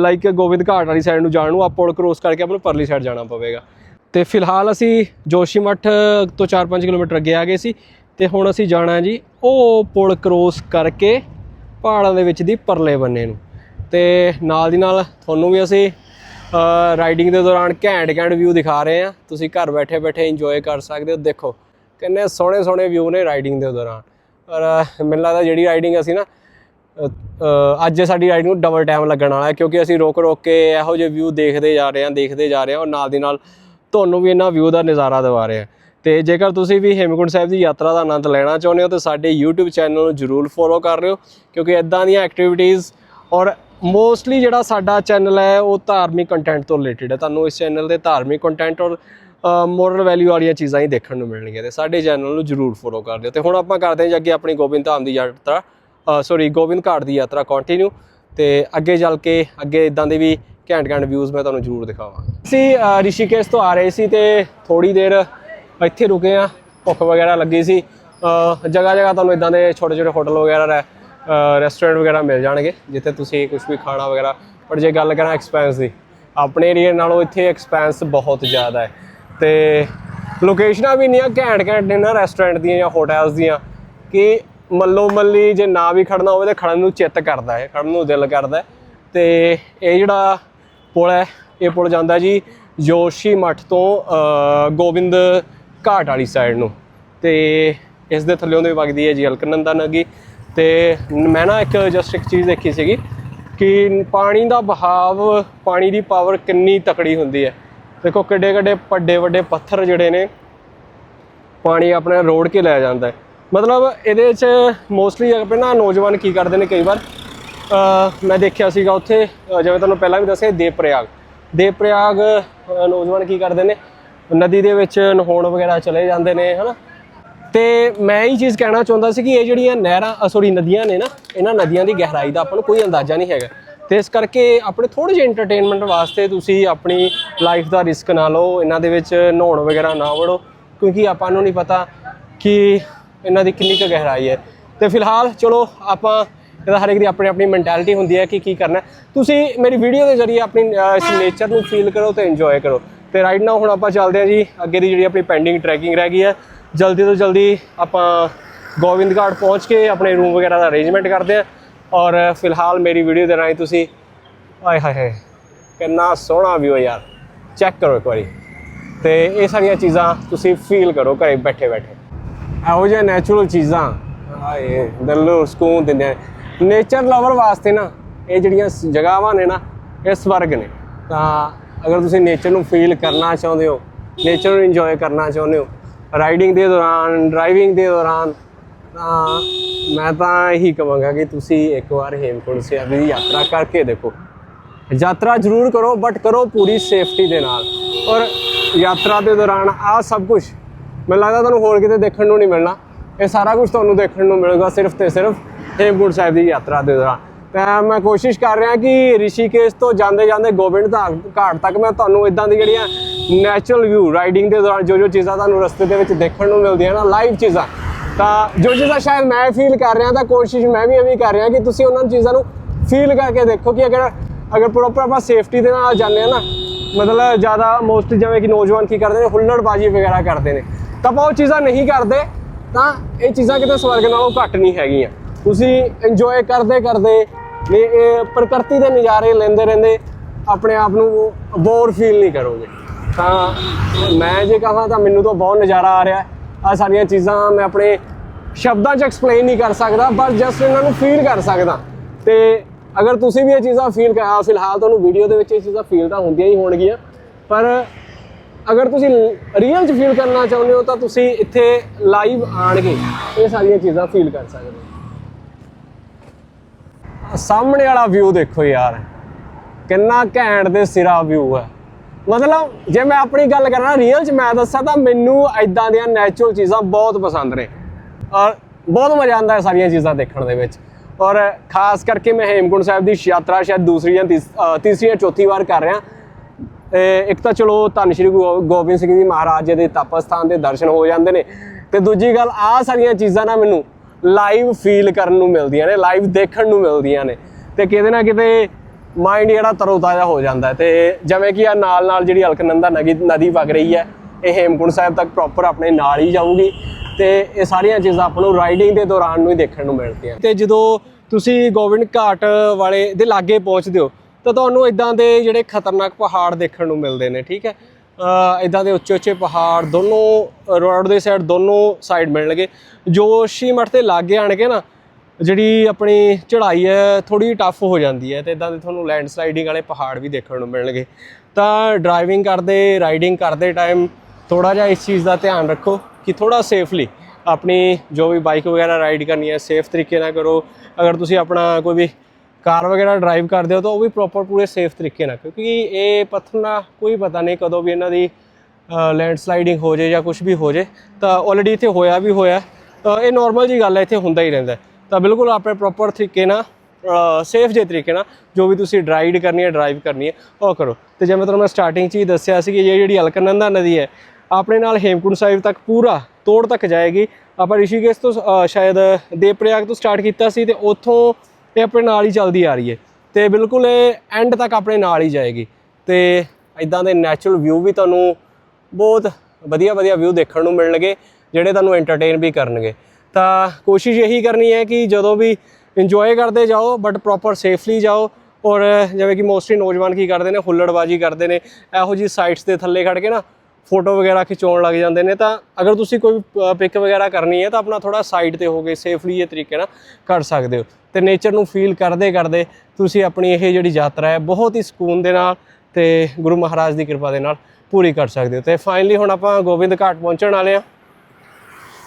ਲਾਈਕ ਗੋਬਿੰਦ ਘਾਟ ਵਾਲੀ ਸਾਈਡ ਨੂੰ ਜਾਣ ਨੂੰ, ਆਪਾਂ ਪੁਲ ਕ੍ਰੋਸ ਕਰਕੇ ਆਪਾਂ ਨੂੰ ਪਰਲੀ ਸਾਈਡ ਜਾਣਾ ਪਵੇਗਾ। ਤੇ ਫਿਲਹਾਲ ਅਸੀਂ ਜੋਸ਼ੀਮਠ ਤੋਂ 4-5 ਕਿਲੋਮੀਟਰ ਅੱਗੇ ਆ ਗਏ ਸੀ ਤੇ ਹੁਣ ਅਸੀਂ ਜਾਣਾ ਜੀ ਉਹ ਪੁਲ ਕ੍ਰੋਸ ਕਰਕੇ ਪਹਾੜਾਂ ਦੇ ਵਿੱਚ ਦੀ ਪਰਲੇ ਬੰਨੇ ਨੂੰ। ਤੇ ਨਾਲ ਦੀ ਨਾਲ ਤੁਹਾਨੂੰ ਵੀ ਅਸੀਂ ਰਾਈਡਿੰਗ ਦੇ ਦੌਰਾਨ ਘੈਂਟ ਘੈਂਟ ਵਿਊ ਦਿਖਾ ਰਹੇ ਆ ਤੁਸੀਂ ਘਰ ਬੈਠੇ ਬੈਠੇ ਇੰਜੋਏ ਕਰ ਸਕਦੇ ਹੋ। ਦੇਖੋ, ਕਿੰਨੇ ਸੋਹਣੇ ਸੋਹਣੇ ਵਿਊ ਨੇ ਰਾਈਡਿੰਗ ਦੇ ਦੌਰਾਨ। ਔਰ ਮੈਨੂੰ ਲੱਗਦਾ ਜਿਹੜੀ ਰਾਈਡਿੰਗ ਅਸੀਂ ਨਾ ਅੱਜ ਸਾਡੀ ਰਾਈਡ ਨੂੰ ਡਬਲ ਟਾਈਮ ਲੱਗਣ ਵਾਲਾ ਹੈ। ਕਿਉਂਕਿ ਅਸੀਂ ਰੋਕ ਰੋਕ ਕੇ ਇਹੋ ਜਿਹੇ ਵਿਊ ਦੇਖਦੇ ਜਾ ਰਹੇ ਹਾਂ, ਦੇਖਦੇ ਜਾ ਰਹੇ ਹਾਂ। ਔਰ ਨਾਲ ਦੀ ਨਾਲ ਤੁਹਾਨੂੰ ਵੀ ਇਹਨਾਂ ਵਿਊ ਦਾ ਨਜ਼ਾਰਾ ਦਿਵਾ ਰਹੇ ਹਾਂ। ਤੇ ਜੇਕਰ ਤੁਸੀਂ ਵੀ ਹੇਮਕੁੰਟ ਸਾਹਿਬ ਦੀ ਯਾਤਰਾ ਦਾ ਆਨੰਦ ਲੈਣਾ ਚਾਹੁੰਦੇ ਹੋ, ਤਾਂ ਸਾਡੇ YouTube ਚੈਨਲ ਨੂੰ ਜਰੂਰ ਫੋਲੋ ਕਰ ਲਿਓ। ਕਿਉਂਕਿ ਇਦਾਂ ਦੀਆਂ ਐਕਟੀਵਿਟੀਜ਼ ਔਰ ਮੋਸਟਲੀ ਜਿਹੜਾ ਸਾਡਾ ਚੈਨਲ ਹੈ, ਉਹ ਧਾਰਮਿਕ ਕੰਟੈਂਟ ਤੋਂ ਰਿਲੇਟਡ ਹੈ। ਤੁਹਾਨੂੰ ਇਸ ਚੈਨਲ ਦੇ ਧਾਰਮਿਕ ਕੰਟੈਂਟ ਔਰ ਮੋਰਲ ਵੈਲਿਊ ਵਾਲੀਆਂ ਚੀਜ਼ਾਂ ਹੀ ਦੇਖਣ ਨੂੰ ਮਿਲਣਗੀਆਂ ਤੇ ਸਾਡੇ ਚੈਨਲ ਨੂੰ ਜਰੂਰ ਫੋਲੋ ਕਰ ਦਿਓ। ਤੇ ਹੁਣ ਆਪਾਂ ਕਰਦੇ ਹਾਂ ਜੀ ਅੱਗੇ ਆਪਣੀ ਗੋਬਿੰਦ ਧਾਮ ਦੀ ਯਾਤਰਾ। ਸੌਰੀ ਗੋਬਿੰਦ ਘਾਟ ਦੀ ਯਾਤਰਾ ਕੰਟੀਨਿਊ ਤੇ ਅੱਗੇ ਚੱਲ ਕੇ, ਅੱਗੇ ਇਦਾਂ ਦੇ ਵੀ ਘੈਂਟ ਘੈਂਟ ਵਿਊਜ਼ ਮੈਂ ਤੁਹਾਨੂੰ ਜਰੂਰ ਦਿਖਾਵਾਂ ਅਸੀਂ ਰਿਸ਼ੀਕੇਸ਼ ਤੋਂ ਆ ਰਹੇ ਸੀ ਤੇ ਥੋੜੀ ਦੇਰ ਇੱਥੇ ਰੁਕੇ ਆ ਭੁੱਖ ਵਗੈਰਾ ਲੱਗੀ ਸੀ। ਜਗ੍ਹਾ ਜਗ੍ਹਾ ਤੁਹਾਨੂੰ ਇਦਾਂ ਦੇ ਛੋਟੇ ਛੋਟੇ ਹੋਟਲ ਵਗੈਰਾ ਰਹਿ ਰੈਸਟੋਰੈਂਟ ਵਗੈਰਾ ਮਿਲ ਜਾਣਗੇ, ਜਿੱਥੇ ਤੁਸੀਂ ਕੁਝ ਵੀ ਖਾਣਾ ਵਗੈਰਾ। ਪਰ ਜੇ ਗੱਲ ਕਰਾਂ ਐਕਸਪੈਂਸ ਦੀ, ਆਪਣੇ ਏਰੀਆ ਨਾਲੋਂ ਇੱਥੇ ਐਕਸਪੈਂਸ ਬਹੁਤ ਜ਼ਿਆਦਾ ਹੈ। ਤੇ ਲੋਕੇਸ਼ਨਾਂ ਵੀ ਇੰਨੀਆਂ ਘੈਂਟ ਘੈਂਟ ਨੇ ਨਾ ਰੈਸਟੋਰੈਂਟ ਦੀਆਂ ਜਾਂ ਹੋਟਲਸ ਦੀਆਂ, ਕਿ ਮੱਲੋ ਮੱਲੀ ਜੇ ਨਾ ਵੀ ਖੜਨਾ ਹੋਵੇ ਤਾਂ ਖੜਨ ਨੂੰ ਚਿੱਤ ਕਰਦਾ ਹੈ, ਖੜਨ ਨੂੰ ਦਿਲ ਕਰਦਾ ਹੈ। ਤੇ ਇਹ ਜਿਹੜਾ ਪੁਲ ਹੈ, ਇਹ ਪੁਲ ਜਾਂਦਾ ਜੀ ਜੋਸ਼ੀ ਮੱਠ ਤੋਂ ਗੋਬਿੰਦ ਘਾਟ ਵਾਲੀ ਸਾਈਡ ਨੂੰ। ਤੇ ਇਸ ਦੇ ਥੱਲੇੋਂ ਦੇ ਵਗਦੀ ਹੈ ਜੀ, ਅਲਕਨੰਦਾ ਨਦੀ ਤੇ ਮੈਂ ਨਾ ਇੱਕ ਜਸਟ ਇੱਕ ਚੀਜ਼ ਦੇਖੀ ਸੀਗੀ ਕਿ ਪਾਣੀ ਦਾ ਬਹਾਵ, ਪਾਣੀ ਦੀ ਪਾਵਰ ਕਿੰਨੀ ਤਕੜੀ ਹੁੰਦੀ ਹੈ। ਦੇਖੋ ਕਿੱਡੇ ਕਿੱਡੇ ਵੱਡੇ ਵੱਡੇ ਪੱਥਰ ਜਿਹੜੇ ਨੇ, ਪਾਣੀ ਆਪਣੇ ਰੋੜ ਕੇ ਲੈ ਜਾਂਦਾ ਹੈ। ਮਤਲਬ ਇਹਦੇ 'ਚ ਮੋਸਟਲੀ ਆਪਣੇ ਨਾ ਨੌਜਵਾਨ ਕੀ ਕਰਦੇ ਨੇ ਕਈ ਵਾਰ? ਮੈਂ ਦੇਖਿਆ ਸੀਗਾ ਉੱਥੇ ਜਿਵੇਂ ਤੁਹਾਨੂੰ ਪਹਿਲਾਂ ਵੀ ਦੱਸਿਆ ਦੇਵ ਪ੍ਰਯਾਗ ਦੇਵ ਪ੍ਰਯਾਗ ਨੌਜਵਾਨ ਕੀ ਕਰਦੇ ਨੇ? ਨਦੀ ਦੇ ਵਿੱਚ ਨਹਾਉਣ ਵਗੈਰਾ ਚਲੇ ਜਾਂਦੇ ਨੇ, ਹਨਾ? ਤੇ ਮੈਂ ਇਹ ਚੀਜ਼ ਕਹਿਣਾ ਚਾਹੁੰਦਾ ਸੀ ਕਿ ਇਹ ਜਿਹੜੀਆਂ ਨਹਿਰਾਂ ਸੌਰੀ ਨਦੀਆਂ ਨੇ ਨਾ, ਇਹਨਾਂ ਨਦੀਆਂ ਦੀ ਗਹਿਰਾਈ ਦਾ ਆਪਾਂ ਨੂੰ ਕੋਈ ਅੰਦਾਜ਼ਾ ਨਹੀਂ ਹੈਗਾ। ਤੇ ਇਸ ਕਰਕੇ ਆਪਣੇ ਥੋੜੇ ਜਿਹੇ ਐਂਟਰਟੇਨਮੈਂਟ ਵਾਸਤੇ ਤੁਸੀਂ ਆਪਣੀ ਲਾਈਫ ਦਾ ਰਿਸਕ ਨਾ ਲਓ, ਇਹਨਾਂ ਦੇ ਵਿੱਚ ਨਹਾਉਣ ਵਗੈਰਾ ਨਾ ਵੜੋ, ਕਿਉਂਕਿ ਆਪਾਂ ਨੂੰ ਨਹੀਂ ਪਤਾ ਕਿ ਇਹਨਾਂ ਦੀ ਕਿੰਨੀ ਕੁ ਗਹਿਰਾਈ ਹੈ। ਤੇ ਫਿਲਹਾਲ ਚਲੋ ਆਪਾਂ ਇਹਦਾ ਹਰ ਇੱਕ ਦੀ ਆਪਣੀ ਆਪਣੀ ਮੈਂਟੈਲਿਟੀ ਹੁੰਦੀ ਹੈ ਕਿ ਕੀ ਕਰਨਾ ਤੁਸੀਂ ਮੇਰੀ ਵੀਡੀਓ ਦੇ ਜ਼ਰੀਏ ਆਪਣੀ ਇਸ ਨੇਚਰ ਨੂੰ ਫੀਲ ਕਰੋ ਤੇ ਇੰਜੋਏ ਕਰੋ। ਤੇ ਰਾਈਟ ਨਾਓ ਹੁਣ ਆਪਾਂ ਚੱਲਦੇ ਹਾਂ ਜੀ, ਅੱਗੇ ਦੀ ਜਿਹੜੀ ਆਪਣੀ ਪੈਂਡਿੰਗ ਟਰੈਕਿੰਗ ਰਹਿ ਗਈ ਹੈ। ਜਲਦੀ ਤੋਂ ਜਲਦੀ ਆਪਾਂ ਗੋਬਿੰਦ ਘਾਟ ਪਹੁੰਚ ਕੇ ਆਪਣੇ ਰੂਮ ਵਗੈਰਾ ਦਾ ਅਰੇਂਜਮੈਂਟ ਕਰਦੇ ਹਾਂ ਔਰ ਫਿਲਹਾਲ ਮੇਰੀ ਵੀਡੀਓ ਦੇ ਰਾਹੀਂ ਤੁਸੀਂ ਆਏ ਹਾਏ ਹਾਏ, ਕਿੰਨਾ ਸੋਹਣਾ ਵਿਊ ਹੈ ਯਾਰ। ਚੈੱਕ ਕਰੋ ਇੱਕ ਵਾਰੀ। ਤੇ ਇਹ ਸਾਰੀਆਂ ਚੀਜ਼ਾਂ ਤੁਸੀਂ ਫੀਲ ਕਰੋ ਘਰੇ ਬੈਠੇ ਬੈਠੇ। ਇਹੋ ਜਿਹੇ ਨੈਚੁਰਲ ਚੀਜ਼ਾਂ, ਹਾਏ, ਦਿਲ ਨੂੰ ਸਕੂਨ ਦਿੰਦੇ ਨੇਚਰ ਲਵਰ ਵਾਸਤੇ ਨਾ, ਇਹ ਜਿਹੜੀਆਂ ਸ- ਜਗ੍ਹਾਵਾਂ ਨੇ ਨਾ, ਇਹ ਸਵਰਗ ਨੇ। ਤਾਂ ਅਗਰ ਤੁਸੀਂ ਨੇਚਰ ਨੂੰ ਫੀਲ ਕਰਨਾ ਚਾਹੁੰਦੇ ਹੋ ਨੇਚਰ ਨੂੰ ਇੰਜੋਏ ਕਰਨਾ ਚਾਹੁੰਦੇ ਹੋ ਰਾਈਡਿੰਗ ਦੇ ਦੌਰਾਨ ਡਰਾਈਵਿੰਗ ਦੇ ਦੌਰਾਨ, ਤਾਂ ਮੈਂ ਤਾਂ ਇਹੀ ਕਹਾਂਗਾ ਕਿ ਤੁਸੀਂ ਇੱਕ ਵਾਰ ਹੇਮਕੁੰਟ ਸਾਹਿਬ ਦੀ ਯਾਤਰਾ ਕਰਕੇ ਦੇਖੋ। ਯਾਤਰਾ ਜ਼ਰੂਰ ਕਰੋ ਬਟ ਕਰੋ ਪੂਰੀ ਸੇਫਟੀ ਦੇ ਨਾਲ। ਔਰ ਯਾਤਰਾ ਦੇ ਦੌਰਾਨ ਆ ਸਭ ਕੁਝ ਮੈਨੂੰ ਲੱਗਦਾ ਤੁਹਾਨੂੰ ਹੋਰ ਕਿਤੇ ਦੇਖਣ ਨੂੰ ਨਹੀਂ ਮਿਲਣਾ। ਇਹ ਸਾਰਾ ਕੁਝ ਤੁਹਾਨੂੰ ਦੇਖਣ ਨੂੰ ਮਿਲੇਗਾ ਸਿਰਫ ਤੇ ਸਿਰਫ ਹੇਮਕੁੰਟ ਸਾਹਿਬ ਦੀ ਯਾਤਰਾ ਦੇ ਦੌਰਾਨ। ਤਾਂ ਮੈਂ ਕੋਸ਼ਿਸ਼ ਕਰ ਰਿਹਾ ਕਿ ਰਿਸ਼ੀਕੇਸ਼ ਤੋਂ ਜਾਂਦੇ ਜਾਂਦੇ ਗੋਬਿੰਦ ਧਾ- ਘਾਟ ਤੱਕ ਮੈਂ ਤੁਹਾਨੂੰ ਇਦਾਂ ਦੀ ਜਿਹੜੀਆਂ ਨੈਚੁਰਲ ਵਿਊ ਰਾਈਡਿੰਗ ਦੇ ਦੌਰਾਨ ਜੋ ਜੋ ਚੀਜ਼ਾਂ ਤੁਹਾਨੂੰ ਰਸਤੇ ਦੇ ਵਿੱਚ ਦੇਖਣ ਨੂੰ ਮਿਲਦੀਆਂ ਨਾ ਲਾਈਵ ਚੀਜ਼ਾਂ, ਤਾਂ ਜੋ ਚੀਜ਼ਾਂ ਸ਼ਾਇਦ ਮੈਂ ਫੀਲ ਕਰ ਰਿਹਾ, ਤਾਂ ਕੋਸ਼ਿਸ਼ ਮੈਂ ਵੀ ਐਵੇਂ ਕਰ ਰਿਹਾ ਕਿ ਤੁਸੀਂ ਉਹਨਾਂ ਚੀਜ਼ਾਂ ਨੂੰ ਫੀਲ ਕਰਕੇ ਦੇਖੋ ਕਿ ਅਗਰ ਅਗਰ ਪ੍ਰੋਪਰ ਆਪਾਂ ਸੇਫਟੀ ਦੇ ਨਾਲ ਜਾਂਦੇ ਆ ਨਾ, ਮਤਲਬ ਜ਼ਿਆਦਾ ਮੋਸਟ ਜਿਵੇਂ ਕਿ ਨੌਜਵਾਨ ਕੀ ਕਰਦੇ ਨੇ, ਹੁੱਲੜਬਾਜੀ ਵਗੈਰਾ ਕਰਦੇ ਨੇ, ਤਾਂ ਆਪਾਂ ਉਹ ਚੀਜ਼ਾਂ ਨਹੀਂ ਕਰਦੇ, ਤਾਂ ਇਹ ਚੀਜ਼ਾਂ ਕਿਤੇ ਸਵਰਗ ਨਾਲੋਂ ਘੱਟ ਨਹੀਂ ਹੈਗੀਆਂ। ਤੁਸੀਂ ਇੰਜੋਏ ਕਰਦੇ ਕਰਦੇ ਨੇ ਇਹ ਪ੍ਰਕਿਰਤੀ ਦੇ ਨਜ਼ਾਰੇ ਲੈਂਦੇ ਰਹਿੰਦੇ ਆਪਣੇ ਆਪ ਨੂੰ ਬੋਰ ਫੀਲ ਨਹੀਂ ਕਰੋਗੇ। ਤਾਂ ਮੈਂ ਜੇ ਕਹਾਂ ਤਾਂ ਮੈਨੂੰ ਤਾਂ ਬਹੁਤ ਨਜ਼ਾਰਾ ਆ ਰਿਹਾ। ਆ ਸਾਰੀਆਂ ਚੀਜ਼ਾਂ ਮੈਂ ਆਪਣੇ ਸ਼ਬਦਾਂ 'ਚ ਐਕਸਪਲੇਨ ਨਹੀਂ ਕਰ ਸਕਦਾ ਬਸ ਜਸਟ ਇਹਨਾਂ ਨੂੰ ਫੀਲ ਕਰ ਸਕਦਾ। ਤੇ ਅਗਰ ਤੁਸੀਂ ਵੀ ਇਹ ਚੀਜ਼ਾਂ ਫੀਲ ਕਰ ਫਿਲਹਾਲ ਤੁਹਾਨੂੰ ਵੀਡੀਓ ਦੇ ਵਿੱਚ ਇਹ ਚੀਜ਼ਾਂ ਫੀਲ ਤਾਂ ਹੁੰਦੀਆਂ ਹੀ ਹੋਣਗੀਆਂ। ਪਰ ਅਗਰ ਤੁਸੀਂ ਰੀਅਲ 'ਚ ਫੀਲ ਕਰਨਾ ਚਾਹੁੰਦੇ ਹੋ ਤਾਂ ਤੁਸੀਂ ਇੱਥੇ ਲਾਈਵ ਆਣ ਕੇ ਇਹ ਸਾਰੀਆਂ ਚੀਜ਼ਾਂ ਫੀਲ ਕਰ ਸਕਦੇ ਹੋ। ਸਾਹਮਣੇ ਵਾਲਾ ਵਿਊ ਦੇਖੋ ਯਾਰ। ਕਿੰਨਾ ਘੈਂਟ ਦੇ ਸਿਰਾ ਵਿਊ ਹੈ ਮਤਲਬ ਜੇ ਮੈਂ ਆਪਣੀ ਗੱਲ ਕਰਾਂ ਰੀਅਲ 'ਚ, ਮੈਂ ਦੱਸਾਂ ਤਾਂ ਮੈਨੂੰ ਐਦਾਂ ਦੀਆਂ ਨੈਚੁਰਲ ਚੀਜ਼ਾਂ ਬਹੁਤ ਪਸੰਦ ਨੇ। ਔਰ ਬਹੁਤ ਮਜ਼ਾ ਆਉਂਦਾ ਹੈ ਸਾਰੀਆਂ ਚੀਜ਼ਾਂ ਦੇਖਣ ਦੇ ਵਿੱਚ। ਔਰ ਖਾਸ ਕਰਕੇ ਮੈਂ ਹੇਮਕੁੰਟ ਸਾਹਿਬ ਦੀ ਯਾਤਰਾ ਸ਼ਾਇਦ ਦੂਸਰੀ ਜਾਂ ਤੀਸ- ਅਹ ਤੀਸਰੀ ਜਾਂ ਚੌਥੀ ਵਾਰ ਕਰ ਰਿਹਾ। ਤੇ ਇੱਕ ਤਾਂ ਚਲੋ ਧੰਨ ਸ਼੍ਰੀ ਗੁਰੂ ਗੋਬਿੰਦ ਸਿੰਘ ਜੀ ਮਹਾਰਾਜ ਜੀ ਦੇ ਤਪ ਸਥਾਨ ਦੇ ਦਰਸ਼ਨ ਹੋ ਜਾਂਦੇ ਨੇ। ਤੇ ਦੂਜੀ ਗੱਲ, ਆਹ ਸਾਰੀਆਂ ਚੀਜ਼ਾਂ ਨਾ ਮੈਨੂੰ ਲਾਈਵ ਫੀਲ ਕਰਨ ਨੂੰ ਮਿਲਦੀਆਂ ਨੇ, ਲਾਈਵ ਦੇਖਣ ਨੂੰ ਮਿਲਦੀਆਂ ਨੇ। ਤੇ ਕਿਤੇ ਨਾ ਕਿਤੇ ਮਾਈਂਡ ਜਿਹੜਾ ਤਰੋਤਾਜ਼ਾ ਹੋ ਜਾਂਦਾ ਹੈ। ਤੇ ਜਿਵੇਂ ਕਿ ਆ ਨਾਲ ਨਾਲ ਜਿਹੜੀ ਅਲਕਨੰਦਾ ਨਦੀ ਨਦੀ ਵਗ ਰਹੀ ਹੈ, ਇਹ ਹੇਮਕੁੰਟ ਸਾਹਿਬ ਤੱਕ ਪ੍ਰੋਪਰ ਆਪਣੇ ਨਾਲ ਹੀ ਜਾਊਗੀ। ਤੇ ਇਹ ਸਾਰੀਆਂ ਚੀਜ਼ਾਂ ਆਪਾਂ ਨੂੰ ਰਾਈਡਿੰਗ ਦੇ ਦੌਰਾਨ ਨੂੰ ਹੀ ਦੇਖਣ ਨੂੰ ਮਿਲਦੀਆਂ ਤੇ ਜਦੋਂ ਤੁਸੀਂ ਗੋਬਿੰਦ ਘਾਟ ਵਾਲੇ ਦੇ ਲਾਗੇ ਪਹੁੰਚਦੇ ਹੋ, ਤਾਂ ਤੁਹਾਨੂੰ ਇਦਾਂ ਦੇ ਜਿਹੜੇ ਖਤਰਨਾਕ ਪਹਾੜ ਦੇਖਣ ਨੂੰ ਮਿਲਦੇ ਨੇ, ਠੀਕ ਹੈ? ਇਦਾਂ ਦੇ ਉੱਚੇ ਉੱਚੇ ਪਹਾੜ, ਦੋਨੋਂ ਰੋਡ ਦੇ ਸਾਈਡ ਦੋਨੋਂ ਸਾਈਡ ਮਿਲਣਗੇ। ਜੋ ਜੋਸ਼ੀਮਠ ਤੇ ਲਾਗੇ ਆਣਗੇ ਨਾ, ਜਿਹੜੀ ਆਪਣੀ ਚੜ੍ਹਾਈ ਹੈ ਥੋੜੀ ਟਫ ਹੋ ਜਾਂਦੀ ਹੈ ਤੇ ਇਦਾਂ ਦੇ ਤੁਹਾਨੂੰ ਲੈਂਡ ਸਲਾਈਡਿੰਗ ਵਾਲੇ ਪਹਾੜ ਵੀ ਦੇਖਣ ਨੂੰ ਮਿਲਣਗੇ। ਤਾਂ ਡਰਾਈਵਿੰਗ ਕਰਦੇ ਰਾਈਡਿੰਗ ਕਰਦੇ ਟਾਈਮ ਥੋੜਾ ਜਿਹਾ ਇਸ ਚੀਜ਼ ਦਾ ਧਿਆਨ ਰੱਖੋ ਕਿ ਥੋੜਾ ਸੇਫਲੀ ਆਪਣੀ ਜੋ ਵੀ ਬਾਈਕ ਵਗੈਰਾ ਰਾਈਡ ਕਰਨੀ ਹੈ ਸੇਫ ਤਰੀਕੇ ਨਾਲ ਕਰੋ। ਅਗਰ ਤੁਸੀਂ ਆਪਣਾ ਕੋਈ ਵੀ ਕਾਰ ਵਗੈਰਾ ਡਰਾਈਵ ਕਰਦੇ ਹੋ ਤਾਂ ਉਹ ਵੀ ਪ੍ਰੋਪਰ ਪੂਰੇ ਸੇਫ ਤਰੀਕੇ ਨਾਲ ਕਿਉਂਕਿ ਇਹ ਪੱਥਰ ਨਾਲ ਕੋਈ ਪਤਾ ਨਹੀਂ ਕਦੋਂ ਵੀ ਇਹਨਾਂ ਦੀ ਲੈਂਡਸਲਾਈਡਿੰਗ ਹੋ ਜੇ ਜਾਂ ਕੁਝ ਵੀ ਹੋ ਜੇ ਤਾਂ ਆਲਰੇਡੀ ਇੱਥੇ ਹੋਇਆ ਵੀ ਹੋਇਆ ਇਹ ਨਾਰਮਲ ਜੀ ਗੱਲ ਹੈ ਇੱਥੇ ਹੁੰਦਾ ਹੀ ਰਹਿੰਦਾ ਤਾਂ ਬਿਲਕੁਲ ਆਪਣੇ ਪ੍ਰੋਪਰ ਤਰੀਕੇ ਨਾਲ ਸੇਫ ਜੇ ਤਰੀਕੇ ਨਾਲ ਜੋ ਵੀ ਤੁਸੀਂ ਡਰਾਈਡ ਕਰਨੀ ਹੈ ਡਰਾਈਵ ਕਰਨੀ ਹੈ ਉਹ ਕਰੋ। ਤੇ ਜਿਵੇਂ ਤੁਹਾਨੂੰ ਮੈਂ ਸਟਾਰਟਿੰਗ 'ਚ ਹੀ ਦੱਸਿਆ ਸੀ ਕਿ ਇਹ ਜਿਹੜੀ ਅਲਕਨੰਦਾ ਨਦੀ ਹੈ ਆਪਣੇ ਨਾਲ ਹੇਮਕੁੰਟ ਸਾਹਿਬ ਤੱਕ ਪੂਰਾ ਤੋੜ ਤੱਕ ਜਾਏਗੀ। ਆਪਾਂ ਰਿਸ਼ੀਕੇਸ਼ ਤੋਂ ਅ, ਸ਼ਾਇਦ ਦੇਵਪ੍ਰਯਾਗ ਤੋਂ ਸਟਾਰਟ ਕੀਤਾ ਸੀ ਤੇ ਉੱਥੋਂ ਇਹ ਆਪਣੇ ਨਾਲ ਹੀ ਚੱਲਦੀ ਆ ਰਹੀ ਹੈ। ਤੇ ਬਿਲਕੁਲ ਇਹ ਐਂਡ ਤੱਕ ਆਪਣੇ ਨਾਲ ਹੀ ਜਾਏਗੀ। ਤੇ ਇਦਾਂ ਦੇ ਨੈਚੁਰਲ ਵਿਊ ਵੀ ਤੁਹਾਨੂੰ ਬਹੁਤ ਵਧੀਆ ਵਧੀਆ ਵਿਊ ਦੇਖਣ ਨੂੰ ਮਿਲਣਗੇ, ਜਿਹੜੇ ਤੁਹਾਨੂੰ ਐਂਟਰਟੇਨ ਵੀ ਕਰਨਗੇ। ਤਾਂ ਕੋਸ਼ਿਸ਼ ਇਹੀ ਕਰਨੀ ਹੈ ਕਿ ਜਦੋਂ ਵੀ ਇੰਜੋਏ ਕਰਦੇ ਜਾਓ ਬਟ ਪ੍ਰੋਪਰ ਸੇਫਲੀ ਜਾਓ। ਔਰ ਜਿਵੇਂ ਕਿ ਮੋਸਟਲੀ ਨੌਜਵਾਨ ਕੀ ਕਰਦੇ ਨੇ, ਹੁੱਲੜਬਾਜੀ ਕਰਦੇ ਨੇ, ਇਹੋ ਜੀ ਸਾਈਟਸ ਦੇ ਥੱਲੇ ਖੜ ਕੇ ਨਾ ਫੋਟੋ ਵਗੈਰਾ ਖਿਚਾਉਣ ਲੱਗ ਜਾਂਦੇ ਨੇ ਤਾਂ ਅਗਰ ਤੁਸੀਂ ਕੋਈ ਪਿਕ ਵਗੈਰਾ ਕਰਨੀ ਹੈ ਤਾਂ ਆਪਣਾ ਥੋੜਾ ਸਾਈਡ ਤੇ ਹੋ ਕੇ ਸੇਫਲੀ ਇਹ ਤਰੀਕੇ ਨਾਲ ਕਰ ਸਕਦੇ ਹੋ। ਤੇ ਨੇਚਰ ਨੂੰ ਫੀਲ ਕਰਦੇ ਕਰਦੇ ਤੁਸੀਂ ਆਪਣੀ ਇਹ ਜਿਹੜੀ ਯਾਤਰਾ ਹੈ ਬਹੁਤ ਹੀ ਸਕੂਨ ਦੇ ਨਾਲ ਤੇ ਗੁਰੂ ਮਹਾਰਾਜ ਦੀ ਕਿਰਪਾ ਦੇ ਨਾਲ ਪੂਰੀ ਕਰ ਸਕਦੇ ਹੋ। ਤੇ ਫਾਈਨਲੀ ਹੁਣ ਆਪਾਂ ਗੋਬਿੰਦ ਘਾਟ ਪਹੁੰਚਣ ਵਾਲੇ ਆ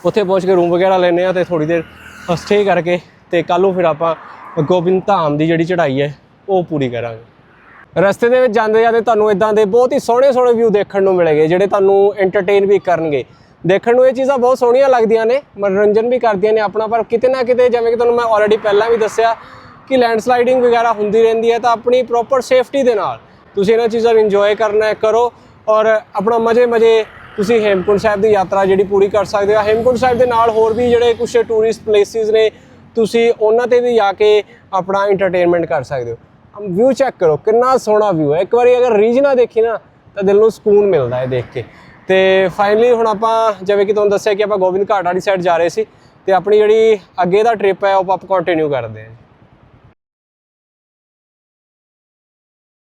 ਉੱਥੇ ਪਹੁੰਚ ਕੇ ਰੂਮ ਵਗੈਰਾ ਲੈਨੇ ਆ ਤੇ ਥੋੜੀ ਦੇਰ ਸਟੇ ਕਰਕੇ ਤੇ ਕੱਲ ਨੂੰ ਫਿਰ ਆਪਾਂ ਗੋਬਿੰਦ ਧਾਮ ਦੀ ਜਿਹੜੀ ਚੜ੍ਹਾਈ ਹੈ ਉਹ ਪੂਰੀ ਕਰਾਂਗੇ। ਰਸਤੇ ਦੇ ਵਿੱਚ ਜਾਂਦੇ ਜਾਂਦੇ ਤੁਹਾਨੂੰ ਇਦਾਂ ਦੇ ਬਹੁਤ ਹੀ ਸੋਹਣੇ ਸੋਹਣੇ ਵਿਊ ਦੇਖਣ ਨੂੰ ਮਿਲੇਗੇ, ਜਿਹੜੇ ਤੁਹਾਨੂੰ ਐਂਟਰਟੇਨ ਵੀ ਕਰਨਗੇ। ਦੇਖਣ ਨੂੰ ਇਹ ਚੀਜ਼ਾਂ ਬਹੁਤ ਸੋਹਣੀਆਂ ਲੱਗਦੀਆਂ ਨੇ, ਮਨੋਰੰਜਨ ਵੀ ਕਰਦੀਆਂ ਨੇ ਆਪਣਾ, ਪਰ ਕਿਤੇ ਨਾ ਕਿਤੇ ਜਿਵੇਂ ਕਿ ਤੁਹਾਨੂੰ ਮੈਂ ਆਲਰੇਡੀ ਪਹਿਲਾਂ ਵੀ ਦੱਸਿਆ ਕਿ ਲੈਂਡਸਲਾਈਡਿੰਗ ਵਗੈਰਾ ਹੁੰਦੀ ਰਹਿੰਦੀ ਹੈ ਤਾਂ ਆਪਣੀ ਪ੍ਰੋਪਰ ਸੇਫਟੀ ਦੇ ਨਾਲ ਤੁਸੀਂ ਇਹਨਾਂ ਚੀਜ਼ਾਂ ਨੂੰ ਇੰਜੋਏ ਕਰਨਾ ਹੈ, ਕਰੋ। ਔਰ ਆਪਣਾ ਮਜ਼ੇ ਮਜ਼ੇ ਤੁਸੀਂ ਹੇਮਕੁੰਟ ਸਾਹਿਬ ਦੀ ਯਾਤਰਾ ਜਿਹੜੀ ਪੂਰੀ ਕਰ ਸਕਦੇ ਹੋ। ਹੇਮਕੁੰਟ ਸਾਹਿਬ ਦੇ ਨਾਲ ਹੋਰ ਵੀ ਜਿਹੜੇ ਕੁਝ ਟੂਰਿਸਟ ਪਲੇਸਿਸ ਨੇ, ਤੁਸੀਂ ਉਹਨਾਂ ਤੇ ਵੀ ਜਾ ਕੇ ਆਪਣਾ ਐਂਟਰਟੇਨਮੈਂਟ ਕਰ ਸਕਦੇ ਹੋ। ਵਿਊ ਚੈੱਕ ਕਰੋ, ਕਿੰਨਾ ਸੋਹਣਾ ਵਿਊ ਹੈ। ਇੱਕ ਵਾਰੀ ਅਗਰ ਰੀਜਨਾ ਦੇਖੀ ਨਾ, ਤਾਂ ਦਿਲ ਨੂੰ ਸਕੂਨ ਮਿਲਦਾ ਹੈ ਦੇਖ ਕੇ। ਤੇ ਫਾਈਨਲੀ ਹੁਣ ਆਪਾਂ, ਜਿਵੇਂ ਕਿ ਤੁਹਾਨੂੰ ਦੱਸਿਆ ਕਿ ਆਪਾਂ ਗੋਬਿੰਦ ਘਾਟ ਵਾਲੀ ਸਾਈਡ ਜਾ ਰਹੇ ਸੀ, ਤੇ ਆਪਣੀ ਜਿਹੜੀ ਅੱਗੇ ਦਾ ਟ੍ਰਿਪ ਹੈ, ਉਹ ਆਪਾਂ ਕੰਟੀਨਿਊ ਕਰਦੇ ਹਾਂ।